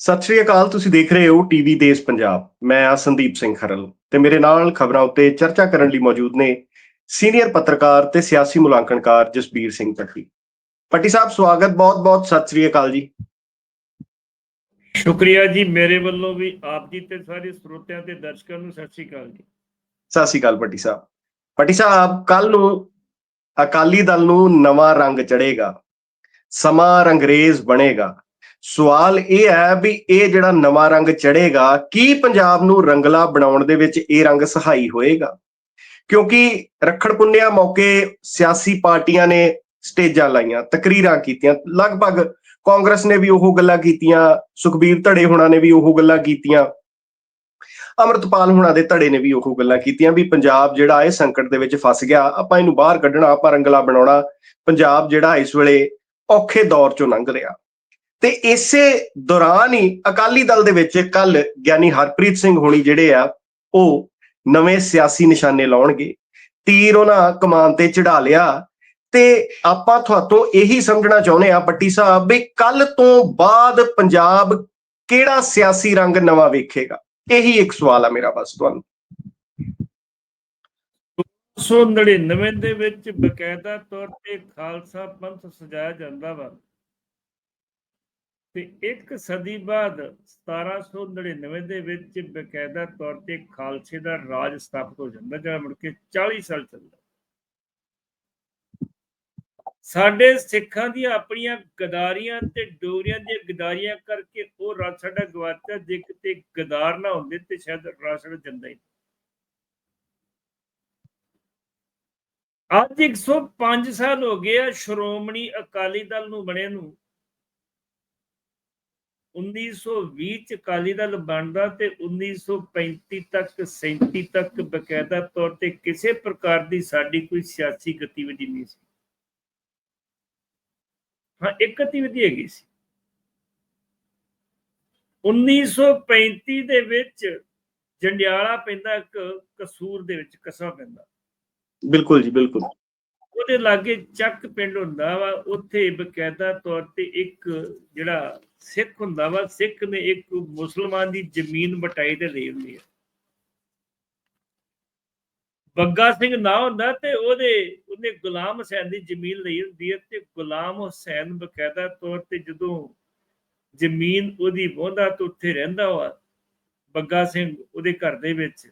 ਸਤਿ ਸ਼੍ਰੀ ਅਕਾਲ ਤੁਸੀਂ ਦੇਖ ਰਹੇ ਹੋ ਟੀਵੀ ਦੇਸ਼ ਪੰਜਾਬ। ਮੈਂ ਆ ਸੰਦੀਪ ਸਿੰਘ ਖਰਲ ਤੇ ਮੇਰੇ ਨਾਲ ਖਬਰਾਂ ਉੱਤੇ ਚਰਚਾ ਕਰਨ ਲਈ ਮੌਜੂਦ ਨੇ ਸੀਨੀਅਰ ਪੱਤਰਕਾਰ ਤੇ ਸਿਆਸੀ ਮੁਲਾਂਕਣਕਾਰ ਜਸਬੀਰ ਸਿੰਘ ਪੱਟੀ। ਪੱਟੀ ਸਾਹਿਬ ਸਵਾਗਤ ਬਹੁਤ-ਬਹੁਤ ਸਤਿ ਸ਼੍ਰੀ ਅਕਾਲ ਜੀ। ਸ਼ੁਕਰੀਆ ਜੀ ਮੇਰੇ ਵੱਲੋਂ ਵੀ ਆਪ ਜੀ ਤੇ ਸਾਰੇ ਸਰੋਤਿਆਂ ਤੇ ਦਰਸ਼ਕਾਂ ਨੂੰ ਸਤਿ ਸ਼੍ਰੀ ਅਕਾਲ ਜੀ। ਸਤਿ ਸ਼੍ਰੀ ਅਕਾਲ ਪੱਟੀ ਸਾਹਿਬ। ਪੱਟੀ ਸਾਹਿਬ ਕੱਲ ਨੂੰ ਅਕਾਲੀ ਦਲ ਨੂੰ ਨਵਾਂ ਰੰਗ ਚੜੇਗਾ ਸਮਾਂ ਰੰਗਰੇਜ਼ ਬਣੇਗਾ। ਸਵਾਲ ਇਹ ਹੈ ਵੀ ਇਹ ਜਿਹੜਾ ਨਵਾਂ ਰੰਗ ਚੜੇਗਾ ਕੀ ਪੰਜਾਬ ਨੂੰ ਰੰਗਲਾ ਬਣਾਉਣ ਦੇ ਵਿੱਚ ਇਹ ਰੰਗ ਸਹਾਈ ਹੋਏਗਾ? ਕਿਉਂਕਿ ਰੱਖੜ ਪੁੰਨਿਆ ਮੌਕੇ ਸਿਆਸੀ ਪਾਰਟੀਆਂ ਨੇ ਸਟੇਜਾਂ ਲਾਈਆਂ, ਤਕਰੀਰਾਂ ਕੀਤੀਆਂ, ਲਗਭਗ ਕਾਂਗਰਸ ਨੇ ਵੀ ਉਹ ਗੱਲਾਂ ਕੀਤੀਆਂ, ਸੁਖਬੀਰ ਧੜੇ ਹੋਣਾ ਨੇ ਵੀ ਉਹ ਗੱਲਾਂ ਕੀਤੀਆਂ, ਅਮਰਤਪਾਲ ਹੁਣਾਂ ਦੇ ਧੜੇ ਨੇ ਵੀ ਉਹ ਗੱਲਾਂ ਕੀਤੀਆਂ ਵੀ ਪੰਜਾਬ ਜਿਹੜਾ ਇਹ ਸੰਕਟ ਦੇ ਵਿੱਚ ਫਸ ਗਿਆ, ਆਪਾਂ ਇਹਨੂੰ ਬਾਹਰ ਕੱਢਣਾ, ਆਪਾਂ ਰੰਗਲਾ ਬਣਾਉਣਾ, ਪੰਜਾਬ ਜਿਹੜਾ ਇਸ ਵੇਲੇ ਔਖੇ ਦੌਰ ਚੋਂ ਲੰਘ ਰਿਹਾ। ਤੇ ਇਸੇ ਦੌਰਾਨ ਹੀ ਅਕਾਲੀ ਦਲ ਦੇ ਵਿੱਚ ਕੱਲ ਗਿਆਨੀ ਹਰਪ੍ਰੀਤ ਸਿੰਘ ਹੋਣੀ ਜਿਹੜੇ ਆ, ਉਹ ਨਵੇਂ ਸਿਆਸੀ ਨਿਸ਼ਾਨੇ ਲਾਉਣਗੇ। ਤੀਰ ਉਹਨਾਂ ਕਮਾਨ ਤੇ ਚੜਾ ਲਿਆ ਤੇ ਆਪਾਂ ਤੁਹਾਤੋਂ ਇਹੀ ਸਮਝਣਾ ਚਾਹੁੰਦੇ ਆ ਪੱਟੀ ਸਾਹਿਬ ਵੀ ਕੱਲ ਤੋਂ ਬਾਅਦ ਪੰਜਾਬ ਕਿਹੜਾ ਸਿਆਸੀ ਰੰਗ ਨਵਾਂ ਵੇਖੇਗਾ? ਇਹੀ ਇੱਕ ਸਵਾਲ ਆ ਮੇਰਾ ਬਸ ਤੁਹਾਨੂੰ। 1999 ਦੇ ਵਿੱਚ ਬਕਾਇਦਾ ਤੌਰ ਤੇ ਖਾਲਸਾ ਪੰਥ ਸਜਾਇਆ ਜਾਂਦਾ ਵਾ। ਤੇ ਇੱਕ ਸਦੀ ਬਾਅਦ 1799 ਦੇ ਵਿੱਚ ਬਕਾਇਦਾ ਤੌਰ ਤੇ ਖਾਲਸੇ ਦਾ ਰਾਜ ਸਥਾਪਿਤ ਹੋ ਜਾਂਦਾ, ਜਿਹੜਾ ਮੁੜ ਕੇ 40 ਸਾਲ ਚੱਲਦਾ ਸਾਡੇ ਸਿੱਖਾਂ ਦੀਆਂ ਆਪਣੀਆਂ ਗਦਾਰੀਆਂ ਤੇ ਡੋਰੀਆਂ ਦੀਆਂ ਗਦਾਰੀਆਂ ਕਰਕੇ ਉਹ ਰਾਜ ਸਾਡਾ ਗਵਾਚਿਆ, ਜੇ ਕਿਤੇ ਗਦਾਰ ਨਾ ਹੁੰਦੇ ਤੇ ਸ਼ਾਇਦ ਰਾਜ ਸਾਡਾ ਜਾਂਦਾ ਹੀ ਨਹੀਂ। ਅੱਜ 105 ਸਾਲ ਹੋ ਗਏ ਆ ਸ਼੍ਰੋਮਣੀ ਅਕਾਲੀ ਦਲ ਨੂੰ ਬਣੇ ਨੂੰ 1920 ਚ ਅਕਾਲੀ ਦਲ ਬਣਦਾ ਤੇ 1935 ਤੱਕ 37 ਤੱਕ ਬਕਾਇਦਾ ਤੌਰ ਤੇ ਕਿਸੇ ਪ੍ਰਕਾਰ ਦੀ ਸਾਡੀ ਕੋਈ ਸਿਆਸੀ ਗਤੀਵਿਧੀ ਨਹੀਂ ਸੀ। ਹਾਂ, ਇੱਕ ਗਤੀਵਿਧੀ ਹੈਗੀ ਸੀ। 1935 ਦੇ ਵਿੱਚ ਜੰਡਿਆਲਾ ਪੈਂਦਾ, ਇੱਕ ਕਸੂਰ ਦੇ ਵਿੱਚ ਕਸਾ ਪੈਂਦਾ। ਬਿਲਕੁਲ ਜੀ, ਬਿਲਕੁਲ। ਉਹਦੇ ਲਾਗੇ ਚੱਕ ਪਿੰਡ ਹੁੰਦਾ ਵਾ, ਉੱਥੇ ਬਕਾਇਦਾ ਤੌਰ ਤੇ ਇੱਕ ਜਿਹੜਾ ਸਿੱਖ ਹੁੰਦਾ ਵਾ, ਸਿੱਖ ਨੇ ਇੱਕ ਮੁਸਲਮਾਨ ਦੀ ਜ਼ਮੀਨ ਵਟਾਈ ਤੇ ਲਈ ਹੁੰਦੀ ਹੈ ਬੱਗਾ ਸਿੰਘ ਨਾ ਹੁੰਦਾ ਤੇ ਉਹਦੇ, ਉਹਨੇ ਗੁਲਾਮ ਹੁਸੈਨ ਦੀ ਜ਼ਮੀਨ ਲਈ ਹੁੰਦੀ ਹੈ ਤੇ ਗੁਲਾਮ ਹੁਸੈਨ ਬਕਾਇਦਾ ਤੌਰ ਤੇ ਜਦੋਂ ਜ਼ਮੀਨ ਉਹਦੀ ਵਾਹੁੰਦਾ ਤੇ ਉੱਥੇ ਰਹਿੰਦਾ ਵਾ, ਬੱਗਾ ਸਿੰਘ ਉਹਦੇ ਘਰ ਦੇ ਵਿੱਚ।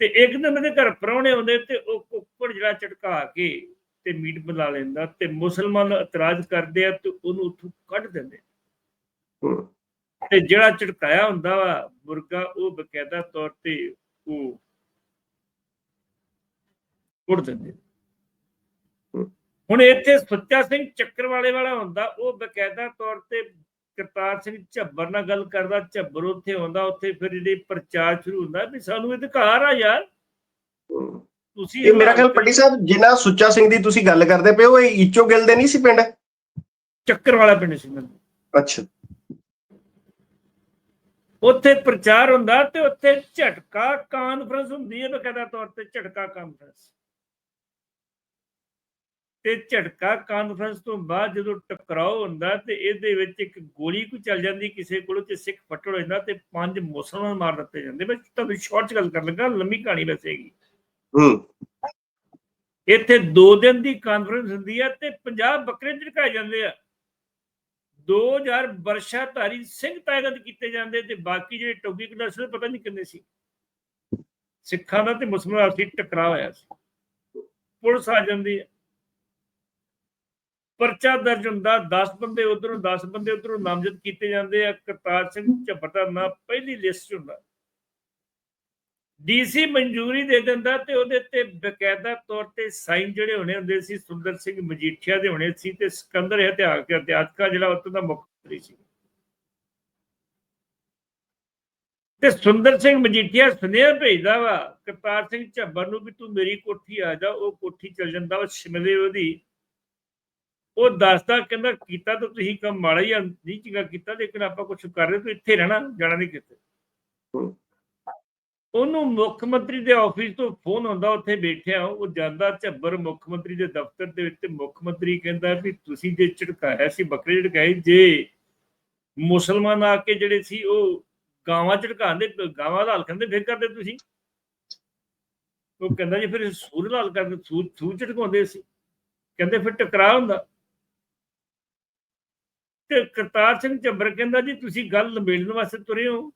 ਤੇ ਇੱਕ ਦਿਨ ਉਹਦੇ ਘਰ ਪ੍ਰਾਹੁਣੇ ਆਉਂਦੇ ਤੇ ਉਹ ਕੁੱਕੜ ਜਿਹੜਾ ਝਟਕਾ ਕੇ ਤੇ ਮੀਟ ਬਣਾ ਲੈਂਦਾ ਤੇ ਮੁਸਲਮਾਨ ਇਤਰਾਜ਼ ਕਰਦੇ ਆ ਤੇ ਉਹਨੂੰ ਉੱਥੋਂ ਕੱਢ ਦਿੰਦੇ ਤੇ ਜਿਹੜਾ ਝਟਕਾਇਆ ਹੁੰਦਾ ਵਾ ਮੁਰਗਾ ਉਹ ਬਕਾਇਦਾ ਤੌਰ ਤੇ ਉਹ ਕੁੱਟ ਦਿੰਦੇ। ਹੁਣ ਇੱਥੇ ਸੁੱਚਾ ਸਿੰਘ ਚੱਕਰਵਾਲੇ ਵਾਲਾ ਹੁੰਦਾ ਉਹ ਬਕਾਇਦਾ ਤੌਰ ਤੇ ਕਰਤਾਰ ਸਿੰਘ ਝੱਬਰ ਨਾਲ ਗੱਲ ਕਰਦਾ ਝੱਬਰ ਉੱਥੇ ਆਉਂਦਾ ਉੱਥੇ ਫਿਰ ਜਿਹੜੀ ਪ੍ਰਚਾਰ ਸ਼ੁਰੂ ਹੁੰਦਾ ਵੀ ਸਾਨੂੰ ਅਧਿਕਾਰ ਆ ਯਾਰ। ਤੁਸੀਂ ਇਹ ਮੇਰਾ ਖਿਆਲ ਪੱਟੀ ਸਾਹਿਬ ਜਿਨ੍ਹਾਂ ਸੁੱਚਾ ਸਿੰਘ ਦੀ ਤੁਸੀਂ ਗੱਲ ਕਰਦੇ ਪਏ ਹੋ ਇਹ ਈਚੋ ਗਿੱਲ ਦੇ ਨਹੀਂ ਸੀ ਪਿੰਡ? ਚੱਕਰ ਵਾਲਾ ਪਿੰਡ ਸੀ ਮੈਨੂੰ ਅੱਛਾ। ਉੱਥੇ ਪ੍ਰਚਾਰ ਹੁੰਦਾ ਤੇ ਉੱਥੇ ਝਟਕਾ ਕਾਨਫਰੰਸ ਹੁੰਦੀ ਹੈ ਬਕਾਇਦਾ ਤੌਰ ਤੇ ਝਟਕਾ ਕਾਨਫਰੰਸ। ਤੇ ਝਟਕਾ ਕਾਨਫਰੰਸ ਤੋਂ ਬਾਅਦ ਜਦੋਂ ਟਕਰਾਓ ਹੁੰਦਾ ਤੇ ਇਹਦੇ ਵਿੱਚ ਇੱਕ ਗੋਲੀ ਕੋਈ ਚੱਲ ਜਾਂਦੀ ਕਿਸੇ ਕੋਲ ਤੇ ਸਿੱਖ ਫੱਟੜ ਹੋ ਜਾਂਦਾ ਤੇ ਪੰਜ ਮੁਸਲਮਾਨ ਮਾਰ ਦਿੱਤੇ ਜਾਂਦੇ। ਮੈਂ ਤੁਹਾਨੂੰ ਸ਼ਾਰਟ ਚ ਗੱਲ ਕਰਨ ਲੱਗਾ ਲੰਮੀ ਕਹਾਣੀ ਵੈਸੇਗੀ ਹੂੰ। ਇੱਥੇ 2 ਦਿਨ ਦੀ ਕਾਨਫਰੰਸ ਹੁੰਦੀ ਹੈ ਤੇ 50 ਬੱਕਰੇ ਝਟਕਾਏ ਜਾਂਦੇ ਆ। 2000 ਵਰਸ਼ਾਧਾਰੀ ਸਿੰਘ ਤਾਇਗਤ ਕੀਤੇ ਜਾਂਦੇ ਤੇ ਬਾਕੀ ਜਿਹੜੇ ਟੋਗੀ ਕਲਾਸ ਪਤਾ ਨਹੀਂ ਕਿੰਨੇ ਸੀ। ਸਿੱਖਾਂ ਦਾ ਤੇ ਮੁਸਲਮਾਨਾਂ ਦਾ ਸੀ ਟਕਰਾਅ ਹੋਇਆ ਸੀ। ਪੁਲਿਸ ਆ ਜਾਂਦੀ ਹੈ ਪਰਚਾ ਦਰਜ ਹੁੰਦਾ 10 ਬੰਦੇ ਉਧਰੋਂ 10 ਬੰਦੇ ਉਧਰੋਂ ਨਾਮਜ਼ਦ ਕੀਤੇ ਜਾਂਦੇ ਆ। ਕਰਤਾਰ ਸਿੰਘ ਝੱਬਰ ਦਾ ਨਾਂ ਪਹਿਲੀ ਲਿਸਟ 'ਚ ਹੁੰਦਾ। ਡੀਸੀ ਮਨਜ਼ੂਰੀ ਦੇ ਦਿੰਦਾ ਤੇ ਉਹਦੇ ਤੇ ਬਕਾਇਦਾ ਤੌਰ ਤੇ ਸਾਈਨ ਜਿਹੜੇ ਹੋਣੇ ਹੁੰਦੇ ਸੀ, ਸੁੰਦਰ ਸਿੰਘ ਮਜੀਠੀਆ ਦੇ ਹੋਣੇ ਸੀ ਤੇ ਸਿਕੰਦਰ ਹਥਿਆਕ ਅਧਿਆਤਕਾ ਜਿਹੜਾ ਉੱਥੇ ਦਾ ਮੁੱਖ ਮੰਤਰੀ ਸੀ। ਤੇ ਸੁੰਦਰ ਸਿੰਘ ਮਜੀਠੀਆ ਸੁਨੇਹਾ ਭੇਜਦਾ ਵਾ, ਕਰਤਾਰ ਸਿੰਘ ਝੱਬਰ ਨੂੰ ਵੀ ਤੂੰ ਮੇਰੀ ਕੋਠੀ ਆ ਜਾ, ਉਹ ਕੋਠੀ ਚਲ ਜਾਂਦਾ ਵਾ, ਸ਼ਿਮਲੇ ਉਹਦੀ ਉਹ ਦੱਸਦਾ ਕਹਿੰਦਾ ਕੀਤਾ ਤਾਂ ਤੁਸੀਂ ਕੰਮ ਮਾੜਾ ਹੀ ਆ, ਨਹੀਂ ਚੰਗਾ ਕੀਤਾ ਲੇਕਿਨ ਆਪਾਂ ਕੁਝ ਕਰ ਰਹੇ ਤੂੰ ਇੱਥੇ ਰਹਿਣਾ ਜਾਣਾ ਨਹੀਂ ਕਿਤੇ। ਉਹਨੂੰ ਮੁੱਖ ਮੰਤਰੀ ਦੇ ਆਫਿਸ ਤੋਂ ਫੋਨ ਆਉਂਦਾ ਉੱਥੇ ਬੈਠਿਆ ਉਹ ਜਾਂਦਾ ਝੱਬਰ ਮੁੱਖ ਮੰਤਰੀ ਦੇ ਦਫ਼ਤਰ ਦੇ ਵਿੱਚ ਤੇ ਮੁੱਖ ਮੰਤਰੀ ਕਹਿੰਦਾ ਵੀ ਤੁਸੀਂ ਜੇ ਝਟਕਾਇਆ ਸੀ ਬੱਕਰੇ ਝਟਕਾਏ ਜੇ ਮੁਸਲਮਾਨ ਆ ਕੇ ਜਿਹੜੇ ਸੀ ਉਹ ਗਾਵਾਂ ਝਟਕਾਉਂਦੇ ਗਾਵਾਂ ਦਾ ਹਲ ਕਹਿੰਦੇ ਫਿਰ ਕਰਦੇ ਤੁਸੀਂ? ਉਹ ਕਹਿੰਦਾ ਜੀ ਫਿਰ ਸੂਰ ਹਲ ਕਰਦੇ ਸੂਰ ਸੂਰ ਝਟਕਾਉਂਦੇ ਸੀ। ਕਹਿੰਦੇ ਫਿਰ ਟਕਰਾਅ ਹੁੰਦਾ। ਤੇ ਕਰਤਾਰ ਸਿੰਘ ਝੰਬਰ ਕਹਿੰਦਾ ਜੀ ਤੁਸੀਂ ਗੱਲ ਨਿਬੇੜਨ ਵਾਸਤੇ ਤੁਰੇ ਹੋ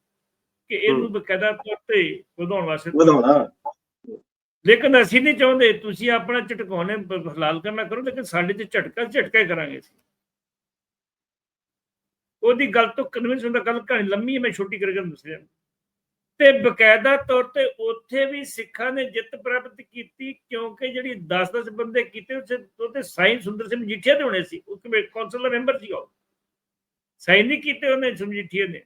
ਕਿ ਇਹਨੂੰ ਬਕਾਇਦਾ ਤੌਰ ਤੇ ਵਧਾਉਣ ਵਾਸਤੇ। ਵਧਾਉਣਾ। ਲੇਕਿਨ ਅਸੀਂ ਨਹੀਂ ਚਾਹੁੰਦੇ ਤੁਸੀਂ ਆਪਣਾ ਝਟਕਾਉਣੇ ਹਲਾਲ ਕਰਨਾ ਕਰੋ ਲੇਕਿਨ ਸਾਡੇ ਤੇ ਝਟਕਾ ਝਟਕਾ ਹੀ ਕਰਾਂਗੇ ਅਸੀਂ। ਉਹਦੀ ਗੱਲ ਤੋਂ ਕਨਵਿੰਸ ਹੁੰਦਾ ਗੱਲ ਕਹਾਣੀ ਲੰਮੀ ਹੈ ਮੈਂ ਛੋਟੀ ਕਰਕੇ ਤੁਹਾਨੂੰ ਦੱਸ ਰਿਹਾ। ਤੇ ਬਕਾਇਦਾ ਤੌਰ ਤੇ ਉੱਥੇ ਵੀ ਸਿੱਖਾਂ ਨੇ ਜਿੱਤ ਪ੍ਰਾਪਤ ਕੀਤੀ ਕਿਉਂਕਿ ਜਿਹੜੀ 10-10 ਬੰਦੇ ਕੀਤੇ ਉੱਥੇ ਉਹਤੇ ਸਾਈਂ ਸੁੰਦਰ ਸਿੰਘ ਮਜੀਠੀਆ ਦੇ ਹੋਣੇ ਸੀ। ਉਹ ਕਿਵੇਂ ਕੌਂਸਲ ਦਾ ਮੈਂਬਰ ਸੀ ਉਹ। ਸਾਈਂ ਨਹੀਂ ਕੀਤੇ ਉਹਨੇ ਮਜੀਠੀਆ ਨੇ।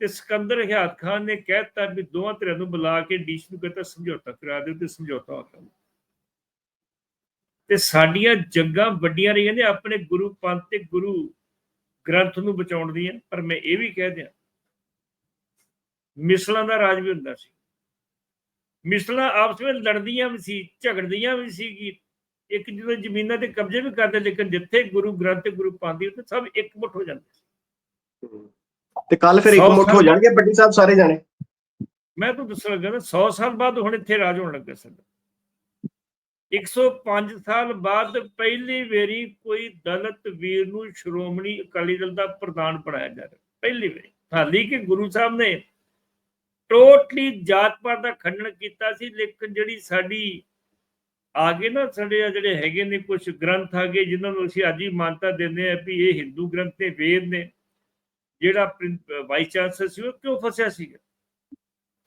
ਤੇ ਸਿਕੰਦਰ ਹਿਆਤ ਖਾਨ ਨੇ ਕਹਿਤਾ ਵੀ ਦੋਵਾਂ ਧਿਰਾਂ ਨੂੰ ਬੁਲਾ ਕੇ ਡੀਸ਼ ਨੂੰ ਕਹਿੰਦਾ ਸਮਝੌਤਾ ਕਰਾ ਦਿਓ ਤੇ ਸਮਝੌਤਾ ਹੋ ਗਿਆ। ਤੇ ਸਾਡੀਆਂ ਜੰਗਾਂ ਵੱਡੀਆਂ ਰਹੀਆਂ ਨੇ, ਆਪਣੇ ਗੁਰੂ ਪੰਥ ਤੇ ਗੁਰੂ ਗ੍ਰੰਥ ਨੂੰ ਬਚਾਉਣ ਦੀਆਂ, ਪਰ ਮੈਂ ਇਹ ਵੀ ਕਹਿ ਦਿਆਂ, ਮਿਸਲਾਂ ਦਾ ਰਾਜ ਵੀ ਹੁੰਦਾ ਸੀ। ਮਿਸਲਾਂ ਆਪਸ ਵਿੱਚ ਲੜਦੀਆਂ ਵੀ ਸੀ, ਝਗੜਦੀਆਂ ਵੀ ਸੀ ਇੱਕ ਜਦੋਂ ਜ਼ਮੀਨਾਂ ਤੇ ਕਬਜ਼ੇ ਵੀ ਕਰਦੇ ਲੇਕਿਨ ਜਿੱਥੇ ਗੁਰੂ ਗ੍ਰੰਥ ਗੁਰੂ ਪਾਉਂਦੀ ਉੱਥੇ ਸਭ ਇਕਮੁੱਠ ਹੋ ਜਾਂਦੇ ਸੀ। ਤੇ ਕੱਲ ਫਿਰ ਇੱਕ ਮੁੱਠ ਹੋ ਜਾਣਗੇ ਪੱਟੀ ਸਾਹਿਬ ਸਾਰੇ ਜਾਣੇ? ਮੈਂ ਤੁਹਾਨੂੰ ਦੱਸਣ ਲੱਗਾ ਨਾ 100 ਸਾਲ ਬਾਅਦ ਹੁਣ ਇੱਥੇ ਰਾਜ ਹੋਣ ਲੱਗਾ ਸਾਡਾ। 105 ਸਾਲ ਬਾਅਦ ਪਹਿਲੀ ਵਾਰੀ ਕੋਈ ਦਲਿਤ ਵੀਰ ਨੂੰ ਸ਼੍ਰੋਮਣੀ ਅਕਾਲੀ ਦਲ ਦਾ ਪ੍ਰਧਾਨ ਬਣਾਇਆ ਜਾ ਰਿਹਾ। ਪਹਿਲੀ ਵਾਰੀ। ਹਾਲੀ ਕਿ ਗੁਰੂ ਸਾਹਿਬ ਨੇ ਟੋਟਲੀ ਜਾਤ ਪਾਤ ਦਾ ਖੰਡਨ ਕੀਤਾ ਸੀ ਲੇਕਿਨ ਜਿਹੜੀ ਸਾਡੀ ਆਗੇ ਨਾ ਸਾਡੇ ਆ ਜਿਹੜੇ ਹੈਗੇ ਨੇ ਕੁਝ ਗ੍ਰੰਥ ਆਗੇ, ਜਿਨ੍ਹਾਂ ਨੂੰ ਅਸੀਂ ਅੱਜ ਹੀ ਮਾਨਤਾ ਦਿੰਦੇ ਆ ਵੀ ਇਹ ਹਿੰਦੂ ਗ੍ਰੰਥ ਤੇ ਵੇਦ ਨੇ, ਜਿਹੜਾ ਵਾਈਸ ਚਾਂਸਲਰ ਸੀ ਉਹ ਕਿਉਂ ਫਸਿਆ ਸੀਗਾ?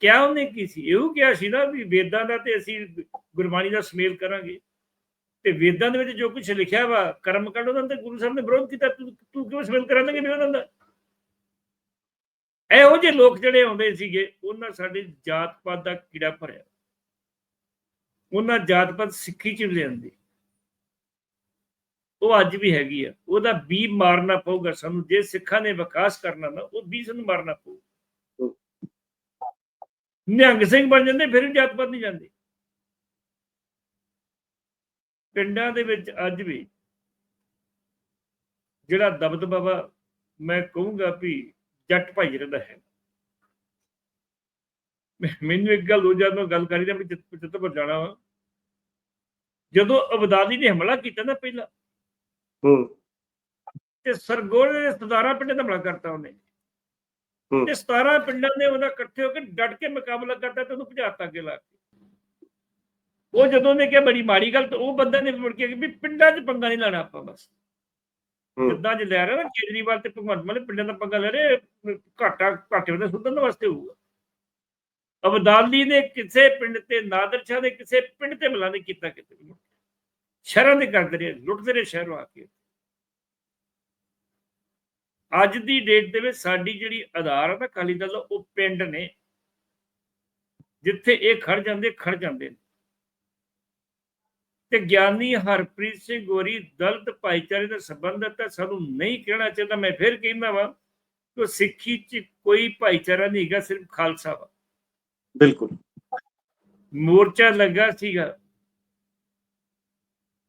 ਕਿਆ ਉਹਨੇ ਕੀ ਸੀ? ਇਹੋ ਕਿਹਾ ਸੀ ਨਾ ਵੀ ਵੇਦਾਂ ਦਾ ਤੇ ਅਸੀਂ ਗੁਰਬਾਣੀ ਦਾ ਸਮੇਲ ਕਰਾਂਗੇ। ਤੇ ਵੇਦਾਂ ਦੇ ਵਿੱਚ ਜੋ ਕੁਝ ਲਿਖਿਆ ਵਾ ਕਰਮ ਕਾਂਡ ਉਹਨਾਂ ਤੇ ਗੁਰੂ ਸਾਹਿਬ ਨੇ ਵਿਰੋਧ ਕੀਤਾ, ਤੂੰ ਤੂੰ ਕਿਉਂ ਸਮੇਲ ਕਰਾਂਗੇ ਵੀ ਉਹਨਾਂ ਦਾ? ਇਹੋ ਜਿਹੇ ਲੋਕ ਜਿਹੜੇ ਆਉਂਦੇ ਸੀਗੇ, ਉਹਨਾਂ ਸਾਡੇ ਜਾਤ ਪਾਤ ਦਾ ਕੀੜਾ ਭਰਿਆ। ਉਹਨਾਂ ਜਾਤਪਤ ਸਿੱਖੀ ਚ ਵੀ ਲਿਆਂਦੀ। ਉਹ ਅੱਜ ਵੀ ਹੈਗੀ ਆ। ਉਹਦਾ ਬੀ ਮਾਰਨਾ ਪਊਗਾ ਸਾਨੂੰ। ਜੇ ਸਿੱਖਾਂ ਨੇ ਵਿਕਾਸ ਕਰਨਾ ਨਾ, ਉਹ ਬੀ ਸਾਨੂੰ ਮਾਰਨਾ ਪਊ। ਨਿਹੰਗ ਸਿੰਘ ਬਣ ਜਾਂਦੇ, ਫਿਰ ਵੀ ਜਾਤ ਨਹੀਂ ਜਾਂਦੇ। ਪਿੰਡਾਂ ਦੇ ਵਿੱਚ ਅੱਜ ਵੀ ਜਿਹੜਾ ਦਬਦਬਾ ਮੈਂ ਕਹੂੰਗਾ ਵੀ ਜੱਟ ਭਾਈ ਰਹਿੰਦਾ ਹੈ। ਮੈਨੂੰ ਇੱਕ ਗੱਲ ਹੋ ਜਦੋਂ ਗੱਲ ਕਰੀ ਤਾਂ ਮੈਂ ਚਿੱਤ ਪਰ ਜਾਣਾ ਵਾ। ਜਦੋਂ ਅਬਦਾਲੀ ਨੇ ਹਮਲਾ ਕੀਤਾ ਨਾ ਪਹਿਲਾਂ ਹੂੰ। ਤੇ ਸਰਗੋਲ ਦੇ 17 ਪਿੰਡਾਂ ਦਾ ਹਮਲਾ ਕਰਤਾ ਉਹਨੇ। ਤੇ 17 ਪਿੰਡਾਂ ਨੇ ਉਹਦਾ ਇਕੱਠੇ ਹੋ ਕੇ ਡਟ ਕੇ ਮੁਕਾਬਲਾ ਕਰਤਾ ਤੇ ਉਹਨੂੰ ਭਜਾਤਾ ਅੱਗੇ ਲਾ ਕੇ। ਉਹ ਜਦੋਂ ਨੇ ਕਿਹਾ ਬੜੀ ਮਾੜੀ ਗੱਲ ਤੇ ਉਹ ਬੰਦਾ ਨੇ ਮੁੜ ਕੇ ਵੀ ਪਿੰਡਾਂ 'ਚ ਪੰਗਾ ਨਹੀਂ ਲੈਣਾ ਆਪਾਂ ਬਸ। ਜਿੱਦਾਂ ਜੇ ਲੈ ਰਹੇ ਨਾ ਕੇਜਰੀਵਾਲ ਤੇ ਭਗਵੰਤ ਮਾਨ ਪਿੰਡਾਂ ਦਾ ਪੰਗਾ ਲੈ ਰਹੇ ਘਾਟਾ ਘਾਟੇ ਦਾ ਸੁਧਰਨ ਵਾਸਤੇ ਹੋਊਗਾ। ਅਬਦਾਲੀ ਨੇ ਕਿਸੇ ਪਿੰਡ ਤੇ, ਨਾਦਰ ਸ਼ਾਹ ਨੇ ਕਿਸੇ ਪਿੰਡ ਤੇ ਹਮਲਾ ਨਹੀਂ ਕੀਤਾ ਕਿਤੇ ਵੀ ਸ਼ਹਿਰਾਂ ਦੇ ਕਰਦੇ ਰਹੇ, ਲੁੱਟਦੇ ਰਹੇ ਸ਼ਹਿਰੋਂ ਆ ਕੇ। ਅੱਜ ਦੀ ਡੇਟ ਦੇ ਵਿੱਚ ਸਾਡੀ ਜਿਹੜੀ ਆਧਾਰ ਹੈ ਨਾ ਅਕਾਲੀ ਦਲ ਉਹ ਪਿੰਡ ਨੇ, ਜਿੱਥੇ ਇਹ ਖੜ ਜਾਂਦੇ ਖੜ ਜਾਂਦੇ ਨੇ। ਤੇ ਗਿਆਨੀ ਹਰਪ੍ਰੀਤ ਸਿੰਘ ਗੋਰੀ ਦਲਤ ਭਾਈਚਾਰੇ ਦਾ ਸੰਬੰਧਤ ਹੈ ਸਾਨੂੰ ਨਹੀਂ ਕਹਿਣਾ ਚਾਹੀਦਾ। ਮੈਂ ਫਿਰ ਕਹਿੰਦਾ ਵਾਂ ਕਿ ਸਿੱਖੀ 'ਚ ਕੋਈ ਭਾਈਚਾਰਾ ਨਹੀਂ ਹੈਗਾ, ਸਿਰਫ ਖਾਲਸਾ ਵਾ। ਬਿਲਕੁਲ। ਮੋਰਚਾ ਲੱਗਾ ਸੀਗਾ।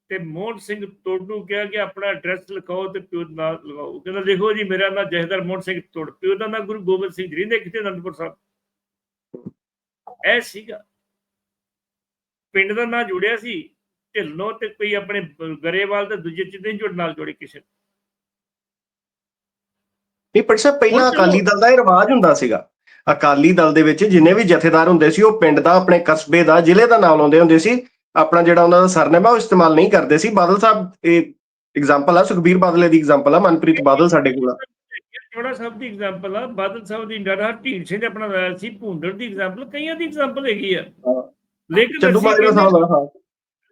ਤੇ ਮੋਹਨ ਸਿੰਘ ਟੋਡੂ ਕਿਹਾ ਕਿ ਆਪਣਾ ਐਡਰੈਸ ਲਿਖਾਓ ਤੇ ਪਿਓ ਦਾ ਨਾਂ ਲਗਾਓ। ਕਹਿੰਦਾ ਦੇਖੋ ਜੀ ਮੇਰਾ ਨਾਮ ਜਹਦਰ ਮੋਹਨ ਸਿੰਘ ਟੋਡ ਪਿਓ ਦਾ ਨਾਮ ਗੁਰੂ ਗੋਬਿੰਦ ਸਿੰਘ ਜੀ ਰਹਿੰਦੇ ਕਿਤੇ ਅਨੰਦਪੁਰ ਸਾਹਿਬ? ਇਹ ਸੀਗਾ। ਪਿੰਡ ਦਾ ਨਾਂ ਜੁੜਿਆ ਸੀ ਢਿੱਲੋਂ ਤੇ ਕੋਈ ਆਪਣੇ ਗਰੇਵਾਲ ਤੇ ਦੂਜੇ ਚ ਨਹੀਂ ਜੁੜ ਨਾਲ ਜੋੜੇ ਕਿਸੇ ਨਹੀਂ ਪਰ ਸਾਹਿਬ ਪਹਿਲਾਂ ਅਕਾਲੀ ਦਲ ਦਾ ਇਹ ਰਿਵਾਜ ਹੁੰਦਾ ਸੀਗਾ। ਅਕਾਲੀ ਦਲ ਦੇ ਵਿੱਚ ਜਿੰਨੇ ਵੀ ਜਥੇਦਾਰ ਹੁੰਦੇ ਸੀ ਉਹ ਪਿੰਡ ਦਾ ਆਪਣੇ ਕਸਬੇ ਦਾ ਜ਼ਿਲ੍ਹੇ ਦਾ ਨਾਮ ਲਾਉਂਦੇ ਹੁੰਦੇ ਸੀ। ਆਪਣਾ ਜਿਹੜਾ ਉਹਨਾਂ ਦਾ ਸਰਨੇਮ ਉਹ ਇਸਤੇਮਾਲ ਨਹੀਂ ਕਰਦੇ ਸੀ। ਬਾਦਲ ਸਾਹਿਬ ਇਹ ਐਗਜ਼ਾਮਪਲ ਆ ਸੁਖਬੀਰ ਬਾਦਲ ਦੀ ਐਗਜ਼ਾਮਪਲ ਆ ਮਨਪ੍ਰੀਤ ਬਾਦਲ ਸਾਡੇ ਕੋਲ ਆ। ਸਾਹਿਬ ਦੀ ਐਗਜ਼ਾਮਪਲ ਆ ਬਾਦਲ ਸਾਹਿਬ ਦੀ ਡਰਾ ਢੀਂਡ ਸਿੰਘ ਆਪਣਾ ਲਾਇਆ ਸੀ ਭੁੰਡਰ ਦੀ ਐਗਜ਼ਾਮਪਲ ਕਈਆਂ ਦੀ ਐਗਜ਼ਾਮਪਲ ਹੈਗੀ ਆ। ਲੇਕਿਨ ਮਾਜਰਾ ਕਹਿੰਦੇ ਸਾਹਿਬ ਦਾ ਹਾਂ।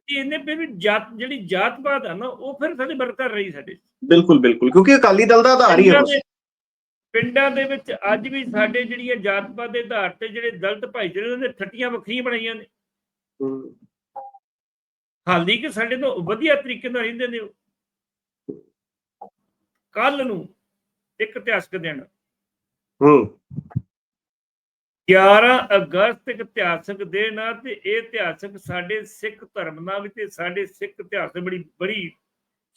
ਇਹਨੇ ਫਿਰ ਜਾਤ ਜਿਹੜੀ ਜਾਤਵਾਦ ਆ ਨਾ ਉਹ ਫਿਰ ਸਾਡੇ ਬਰਕਰਾਰ ਰਹੀ ਸਾਡੇ। ਬਿਲਕੁਲ ਬਿਲਕੁਲ ਕਿਉਂਕਿ ਅਕਾਲੀ ਦਲ ਦਾ ਆਧਾਰ ਹੀ ਹੈ ਪਿੰਡਾਂ ਦੇ- ਵਿੱਚ ਅੱਜ ਵੀ ਸਾਡੇ ਜਿਹੜੀਆਂ ਜਾਤਪਾਤ ਦੇ ਆਧਾਰ ਤੇ ਜਿਹੜੇ ਦਲਿਤ ਭਾਈਚਾਰੇ ਉਹਨਾਂ ਨੇ ਠੱਟੀਆਂ ਵੱਖਰੀਆਂ ਬਣਾਈਆਂ ਨੇ। ਹਾਲੀ ਕਿ ਸਾਡੇ ਤੋਂ ਵਧੀਆ ਤਰੀਕੇ ਨਾਲ ਰਹਿੰਦੇ ਨੇ ਕੱਲ ਨੂੰ ਇੱਕ ਇਤਿਹਾਸਕ ਦਿਨ ਹੂੰ 11 ਅਗਸਤ ਇੱਕ ਇਤਿਹਾਸਕ ਦਿਨ ਆ ਤੇ ਇਹ ਇਤਿਹਾਸਕ ਸਾਡੇ ਸਿੱਖ ਧਰਮ ਨਾਲ ਵੀ ਤੇ ਸਾਡੇ ਸਿੱਖ ਇਤਿਹਾਸ ਨਾਲ ਬੜੀ ਬੜੀ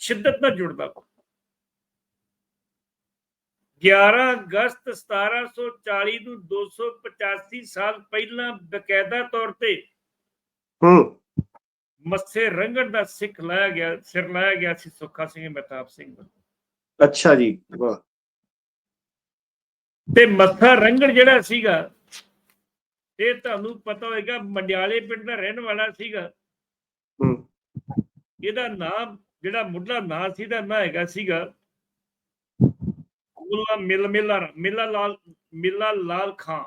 ਸ਼ਿੱਦਤ ਨਾਲ ਜੁੜਦਾ। 11 ਅਗਸਤ 1740 ਨੂੰ 285 ਸਾਲ ਪਹਿਲਾਂ ਬਕਾਇਦਾ ਤੌਰ ਤੇ ਹੂੰ। ਮੱਸੇ ਰੰਗਣ ਦਾ ਸਿੱਖ ਲਾਇਆ ਗਿਆ ਸਿਰ ਲਾਇਆ ਗਿਆ ਸੀ ਸੁੱਖਾ ਸਿੰਘ ਮਹਿਤਾਬ ਸਿੰਘ ਵੱਲੋਂ। ਅੱਛਾ ਜੀ ਵਾਹ। ਤੇ ਮੱਥਾ ਰੰਗਣ ਜਿਹੜਾ ਸੀਗਾ ਇਹ ਤੁਹਾਨੂੰ ਪਤਾ ਹੋਏਗਾ ਮੰਡਿਆਲੇ ਪਿੰਡ ਦਾ ਰਹਿਣ ਵਾਲਾ ਸੀਗਾ। ਹੂੰ। ਇਹਦਾ ਨਾਮ ਜਿਹੜਾ ਮੁੱਢਲਾ ਨਾਂ ਸੀ ਦਾ ਨਾਂ ਹੈਗਾ ਸੀਗਾ ਮੁੱਲਾ ਮਿਲ ਮਿਲਾ ਮਿਲਾ ਲਾਲ ਮਿਲਾ ਲਾਲ ਖਾਨ